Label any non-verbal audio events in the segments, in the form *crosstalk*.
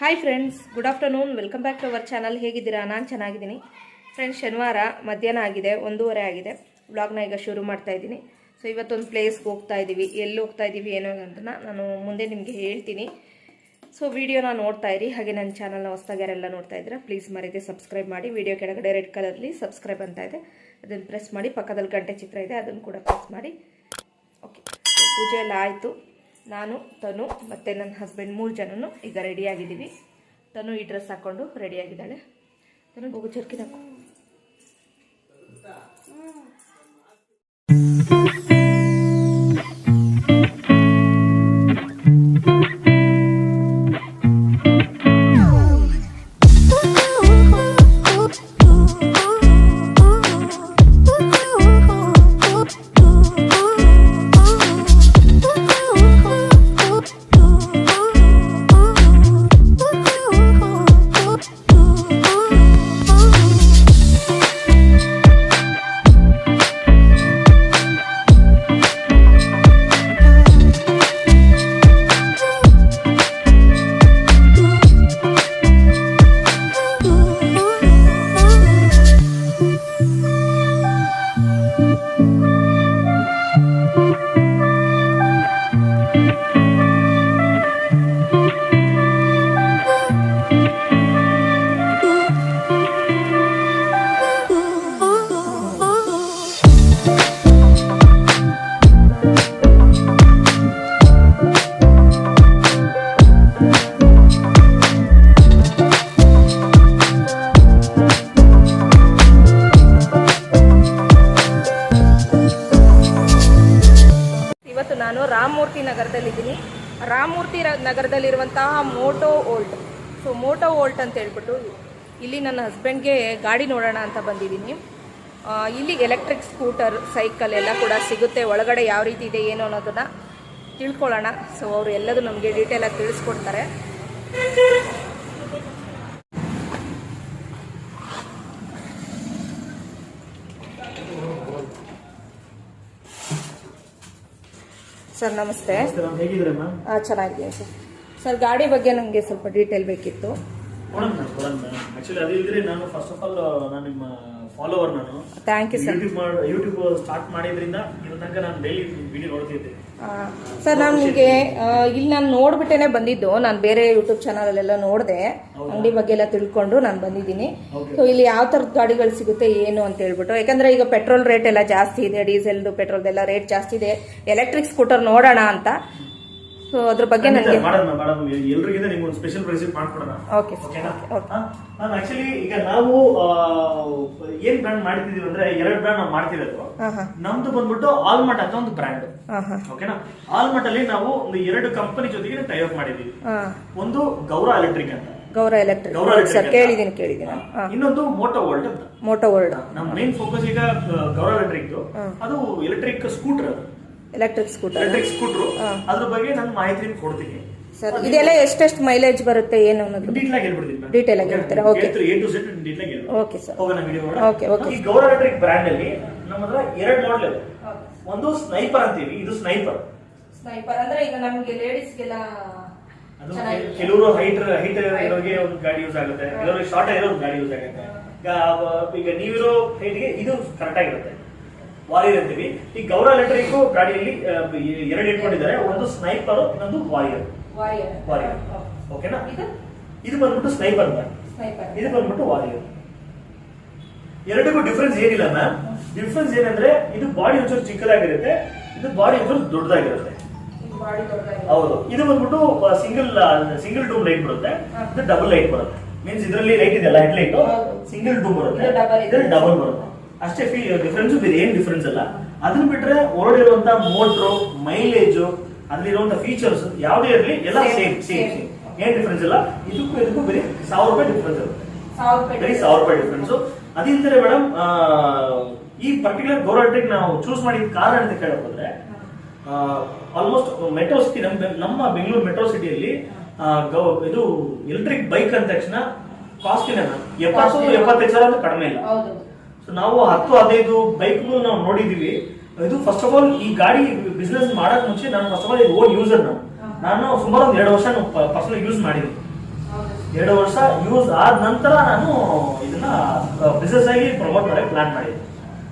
Hi friends good afternoon welcome back to our channel ಹೇಗಿದ್ದೀರಾ? ನಾನು ಚೆನ್ನಾಗಿದ್ದೀನಿ. ಫ್ರೆಂಡ್ಸ್ ಶನಿವಾರ ಮಧ್ಯಾಹ್ನ ಆಗಿದೆ. ಒಂದೂವರೆ ಆಗಿದೆ. ವ್ಲಾಗ್ನ ಈಗ ಶುರು ಮಾಡ್ತಾ ಇದ್ದೀನಿ. ಸೊ ಇವತ್ತೊಂದು ಪ್ಲೇಸ್ಗೆ ಹೋಗ್ತಾ ಇದ್ದೀವಿ ಎಲ್ಲಿ ಹೋಗ್ತಾ ಇದ್ದೀವಿ ಏನೋ ಅಂತ ನಾನು ಮುಂದೆ ನಿಮಗೆ ಹೇಳ್ತೀನಿ. ಸೊ ವೀಡಿಯೋನ ನೋಡ್ತಾ ಇರಿ. ಹಾಗೆ ನನ್ನ ಚಾನಲ್ನ ಹೊಸ್ದಾಗ್ಯಾರೆಲ್ಲ ನೋಡ್ತಾ ಇದ್ದೀರಾ ಪ್ಲೀಸ್ ಮರೀದೆ ಸಬ್ಸ್ಕ್ರೈಬ್ ಮಾಡಿ. ವಿಡಿಯೋ ಕೆಳಗಡೆ ರೆಡ್ ಕಲರ್ಲಿ ಸಬ್ಸ್ಕ್ರೈಬ್ ಅಂತ ಇದೆ. ಅದನ್ನು ಪ್ರೆಸ್ ಮಾಡಿ. ಪಕ್ಕದಲ್ಲಿ ಗಂಟೆ ಚಿತ್ರ ಇದೆ, ಅದನ್ನು ಕೂಡ ಪ್ರೆಸ್ ಮಾಡಿ. ಓಕೆ ಪೂಜೆ ಎಲ್ಲ ಆಯಿತು. ನಾನು, ತನು ಮತ್ತು ನನ್ನ ಹಸ್ಬೆಂಡ್ ಮೂರು ಜನನು ಈಗ ರೆಡಿಯಾಗಿದ್ದೀವಿ ತನು ಈ ಡ್ರೆಸ್ ಹಾಕ್ಕೊಂಡು ರೆಡಿಯಾಗಿದ್ದಾಳೆ ತನು ಹೋಗು ಚರ್ಕಿ ನಗರದಲ್ಲಿದ್ದೀನಿ. Ramamurthy ನಗರದಲ್ಲಿರುವಂತಹ Moto Volt so, Moto Volt ಅಂತ ಹೇಳ್ಬಿಟ್ಟು ಇಲ್ಲಿ ನನ್ನ ಹಸ್ಬೆಂಡ್ಗೆ ಗಾಡಿ ನೋಡೋಣ ಅಂತ ಬಂದಿದ್ದೀನಿ. ಇಲ್ಲಿ ಎಲೆಕ್ಟ್ರಿಕ್ ಸ್ಕೂಟರ್, ಸೈಕಲ್ ಎಲ್ಲ ಕೂಡ ಸಿಗುತ್ತೆ. ಒಳಗಡೆ ಯಾವ ರೀತಿ ಇದೆ, ಏನು ಅನ್ನೋದನ್ನ ತಿಳ್ಕೊಳ್ಳೋಣ. ಸೊ, ಅವರು ಎಲ್ಲದೂ ನಮಗೆ ಡೀಟೇಲಾಗಿ ತಿಳಿಸ್ಕೊಡ್ತಾರೆ. ಸರ್ ನಮಸ್ತೆ. ಚೆನ್ನಾಗಿದ್ದೀನಿ ಸರ್. ಸರ್ ಗಾಡಿ ಬಗ್ಗೆ ನನಗೆ ಸ್ವಲ್ಪ ಡೀಟೇಲ್ ಬೇಕಿತ್ತು. ನಾನು ಫಸ್ಟ್ ಆಫ್ ಆಲ್ ನಾನು ನಿಮ್ಮ ಫಾಲೋವರ್ ನಾನು. ಥ್ಯಾಂಕ್ ಯು ಸರ್ ಯೂಟ್ಯೂಬ್ ಮಾಡಿ ಯೂಟ್ಯೂಬ್ ಸ್ಟಾರ್ಟ್ ಮಾಡಿದ್ರಿಂದ ಇಲ್ಲಿ ತನಕ ನಾನು ಡೈಲಿ ವಿಡಿಯೋ ನೋಡ್ತಿದ್ದೆ ಸರ್ ನನಗೆ ಇಲ್ಲಿ ನಾನು ನೋಡ್ಬಿಟ್ಟೇನೆ ಬಂದಿದ್ದು. ನಾನು ಬೇರೆ ಯೂಟ್ಯೂಬ್ ಚಾನಲಲ್ಲೆಲ್ಲ ನೋಡಿದೆ. ಅಂಗಡಿ ಬಗ್ಗೆ ಎಲ್ಲ ತಿಳ್ಕೊಂಡು ನಾನು ಬಂದಿದ್ದೀನಿ. ಸೊ ಇಲ್ಲಿ ಯಾವ ಥರದ ಗಾಡಿಗಳು ಸಿಗುತ್ತೆ ಏನು ಅಂತ ಹೇಳ್ಬಿಟ್ಟು. ಯಾಕಂದ್ರೆ ಈಗ ಪೆಟ್ರೋಲ್ ರೇಟ್ ಎಲ್ಲ ಜಾಸ್ತಿ ಇದೆ ಡೀಸೆಲ್ದು ಪೆಟ್ರೋಲ್ದೆಲ್ಲ ರೇಟ್ ಜಾಸ್ತಿ ಇದೆ. ಎಲೆಕ್ಟ್ರಿಕ್ ಸ್ಕೂಟರ್ ನೋಡೋಣ ಅಂತ. ಸೊ ಅದ್ರ ಬಗ್ಗೆ ನನಗೆ ಮಾಡೋಣ ಎಲ್ರಿಗಿಂತ ನಿಮ್ಗೆ ಒಂದು ಸ್ಪೆಷಲ್ ಪ್ರೈಸ್ ಮಾಡ್ಕೊಡೋಣ. ಓಕೆ ಓಕೆನಾ ಮ್ಯಾಮ್ ಆಕ್ಚುಲಿ ಈಗ ನಾವು ಏನ್ ಬ್ರ್ಯಾಂಡ್ ಮಾಡ್ತಿದೀವಿ ಅಂದ್ರೆ ಎರಡು ಬ್ರ್ಯಾಂಡ್ ನಾವು ಮಾಡ್ತಿರೋದು. ನಮ್ದು ಬಂದ್ಬಿಟ್ಟು ಆಲ್ಮಟ್ ಅಂತ ಒಂದು ಬ್ರ್ಯಾಂಡ್ ಓಕೆನಾ ಆಲ್ಮಟ್ ಅಲ್ಲಿ ನಾವು ಒಂದು ಎರಡು ಕಂಪನಿ ಜೊತೆಗೆ ಟೈ ಅಪ್ ಮಾಡಿದೀವಿ ಒಂದು ಗೌರ ಎಲೆಕ್ಟ್ರಿಕ್ ಅಂತ. Gaura electric sir. ಕೇಳಿದ್ದೀನಿ ಕೇಳಿದ್ದೀನಿ ಇನ್ನೊಂದು ಮೋಟೋ ವರ್ಲ್ಡ್ ಅಂತ. ಮೋಟೋ ವರ್ಲ್ಡ್ ನಮ್ಮ ಮೇನ್ ಫೋಕಸ್ ಈಗ ಗೌರ ಎಲೆಕ್ಟ್ರಿಕ್ ಅದು ಎಲೆಕ್ಟ್ರಿಕ್ ಸ್ಕೂಟರ್ ಅದು. ಎಲೆಕ್ಟ್ರಿಕ್ ಸ್ಕೂಟರ್ ಎಲೆಕ್ಟ್ರಿಕ್ ಸ್ಕೂಟರ್ ಅದ್ರ ಬಗ್ಗೆ ನಾನು ಮಾಹಿತಿ ಕೊಡ್ತೀನಿ. ಸರ್ ಇದೆಲ್ಲ ಎಷ್ಟೆಷ್ಟು ಮೈಲೇಜ್ ಬರುತ್ತೆ ಏನು ಅನ್ನೋದು? ಡೀಟೇಲ್ ಆಗಿ ಹೇಳ್ಬಿಡ್ತೀನಿ ಡೀಟೇಲ್ ಆಗಿ ಹೇಳ್ತೀರಾ? Okay A to Z detail ಆಗಿ ಹೇಳ್ಬಿಡ್ತೀನಿ. ಓಕೆ ಸರ್ ಹೋಗೋಣ ವಿಡಿಯೋ ಓಕೆ ಓಕೆ ಈ ಗೌರ ಎಲೆಕ್ಟ್ರಿಕ್ ಬ್ರ್ಯಾಂಡ್ ಅಲ್ಲಿ ನಮ್ಮ ಹತ್ರ ಎರಡು ಮಾಡೆಲ್ ಇದೆ ಒಂದು ಸ್ನೈಪರ್ ಅಂತೀವಿ ಇದು ಸ್ನೈಪರ್ ಸ್ನೈಪರ್ ಅಂದ್ರೆ ಈಗ ನಮಗೆ ಲೇಡೀಸ್ ಗೆಲ್ಲ. ಕೆಲವರು ಹೈಟ್ ಹೈಟ್ ಇರೋರಿಗೆ ಒಂದು ಗಾಡಿ ಯೂಸ್ ಆಗುತ್ತೆ. ಕೆಲವರು ಶಾರ್ಟ್ ಇರೋ ಒಂದು ಗಾಡಿ ಯೂಸ್ ಆಗುತ್ತೆ. ಈಗ ನೀವಿರೋ ಹೈಟ್ಗೆ ಇದು ಕರೆಕ್ಟ್ ಆಗಿರುತ್ತೆ. ವಾರಿಯರ್ ಅಂತೀವಿ. ಈ ಗೌರ ಎಲೆಕ್ಟ್ರಿಕ್ ಗಾಡಿಯಲ್ಲಿ ಎರಡು ಇಟ್ಕೊಂಡಿದ್ದಾರೆ. ಒಂದು ಸ್ನೈಪರ್ ಇನ್ನೊಂದು ವಾರಿಯರ್ ವಾರಿಯರ್ ಓಕೆನಾ ಇದು? ಬಂದ್ಬಿಟ್ಟು ಸ್ನೈಪರ್ ಮ್ಯಾಮ್ ಇದು ಬಂದ್ಬಿಟ್ಟು ವಾರಿಯರ್ ಎರಡಿಗೂ ಡಿಫ್ರೆನ್ಸ್ ಏನಿಲ್ಲ ಮ್ಯಾಮ್ ಡಿಫ್ರೆನ್ಸ್ ಏನಂದ್ರೆ ಇದು ಬಾಡಿ ಒಂಚೂರು ಚಿಕ್ಕದಾಗಿರುತ್ತೆ ಇದು ಬಾಡಿ ಒಂಚೂರು ದೊಡ್ಡದಾಗಿರುತ್ತೆ. ಹೌದು. ಇದು ಬಂದ್ಬಿಟ್ಟು ಸಿಂಗಲ್ ಸಿಂಗಲ್ ಡೂಮ್ ಲೈಟ್ ಬರುತ್ತೆ. ಇದು ಡಬಲ್ ಲೈಟ್ ಬರುತ್ತೆ. ಮೀನ್ಸ್ ಇದರಲ್ಲಿ ಲೈಟ್ ಇದೆಯಲ್ಲ ಹೆಡ್ ಲೈಟ್ ಸಿಂಗಲ್ ಡೂಮ್ ಬರುತ್ತೆ. ಇದ್ರಲ್ಲಿ ಡಬಲ್ ಬರುತ್ತೆ. ಅಷ್ಟೇ ಫೀ ಡಿಫ್ರೆನ್ಸ್ ಬೇರೆ ಏನ್ ಡಿಫ್ರೆನ್ಸ್ ಅಲ್ಲ. ಅದನ್ನ ಬಿಟ್ರೆ ಹೊರಡಿರುವಂತ ಮೋಟ್ರು ಮೈಲೇಜು ಅದ್ರಲ್ಲಿರುವಂತ ಫೀಚರ್ಸ್ ಯಾವುದೇ ಇರಲಿ ಎಲ್ಲ ಸೇಮ್ ಸೇಮ್ ಸೇಮ್ ಏನ್ ಡಿಫ್ರೆನ್ಸ್ ಇಲ್ಲ ಇದಕ್ಕೂ ಇದಕ್ಕೂ ಬರೀ ಸಾವಿರ ರೂಪಾಯಿ ಡಿಫ್ರೆನ್ಸ್ ರೂಪಾಯಿ ಬರೀ ಸಾವಿರ ರೂಪಾಯಿ ಡಿಫ್ರೆನ್ಸ್ ಅದಿಲ್ಲದೆ ಮೇಡಮ್ ಈ ಪರ್ಟಿಕ್ಯುಲರ್ ಗೋರಾಟ್ರಿಕ್ ನಾವು ಚೂಸ್ ಮಾಡಿದ ಕಾರಣ ಅಂತ ಕೇಳಕ್ ಹೋದ್ರೆ ಆಲ್ಮೋಸ್ಟ್ ಮೆಟ್ರೋ ಸಿಟಿ ನಮ್ಮ ನಮ್ಮ ಬೆಂಗಳೂರು ಮೆಟ್ರೋ ಸಿಟಿಯಲ್ಲಿ ಇದು ಎಲೆಕ್ಟ್ರಿಕ್ ಬೈಕ್ ಅಂದ ತಕ್ಷಣ ಕಾಸ್ಟ್ಲಿ ಎಪ್ಪತ್ತು. ಎಪ್ಪತ್ತೈದು ಸಾವಿರ ಕಡಿಮೆ ಇಲ್ಲ. ಸೊ ನಾವು ಹತ್ತು ಹದಿನೈದು ಬೈಕ್ಗಳು ನಾವು ನೋಡಿದೀವಿ. ಇದು ಫಸ್ಟ್ ಆಫ್ ಆಲ್ ಈ ಗಾಡಿ ಬಿಸ್ನೆಸ್ ಮಾಡಕ್ ಮುಂಚೆ ನಾನು first of all own user ನಾನು. ನಾನು ಸುಮಾರು ಒಂದು ಎರಡು ವರ್ಷ ಪರ್ಸನಲ್ ಯೂಸ್ ಮಾಡಿದ್ವಿ ಎರಡು ವರ್ಷ ಯೂಸ್ ಆದ ನಂತರ ನಾನು ಇದನ್ನ ಬಿಸ್ನೆಸ್ ಆಗಿ ಪ್ರಮೋಟ್ ಮಾಡಕ್ಕೆ ಪ್ಲಾನ್ ಮಾಡಿದ್ದೆ.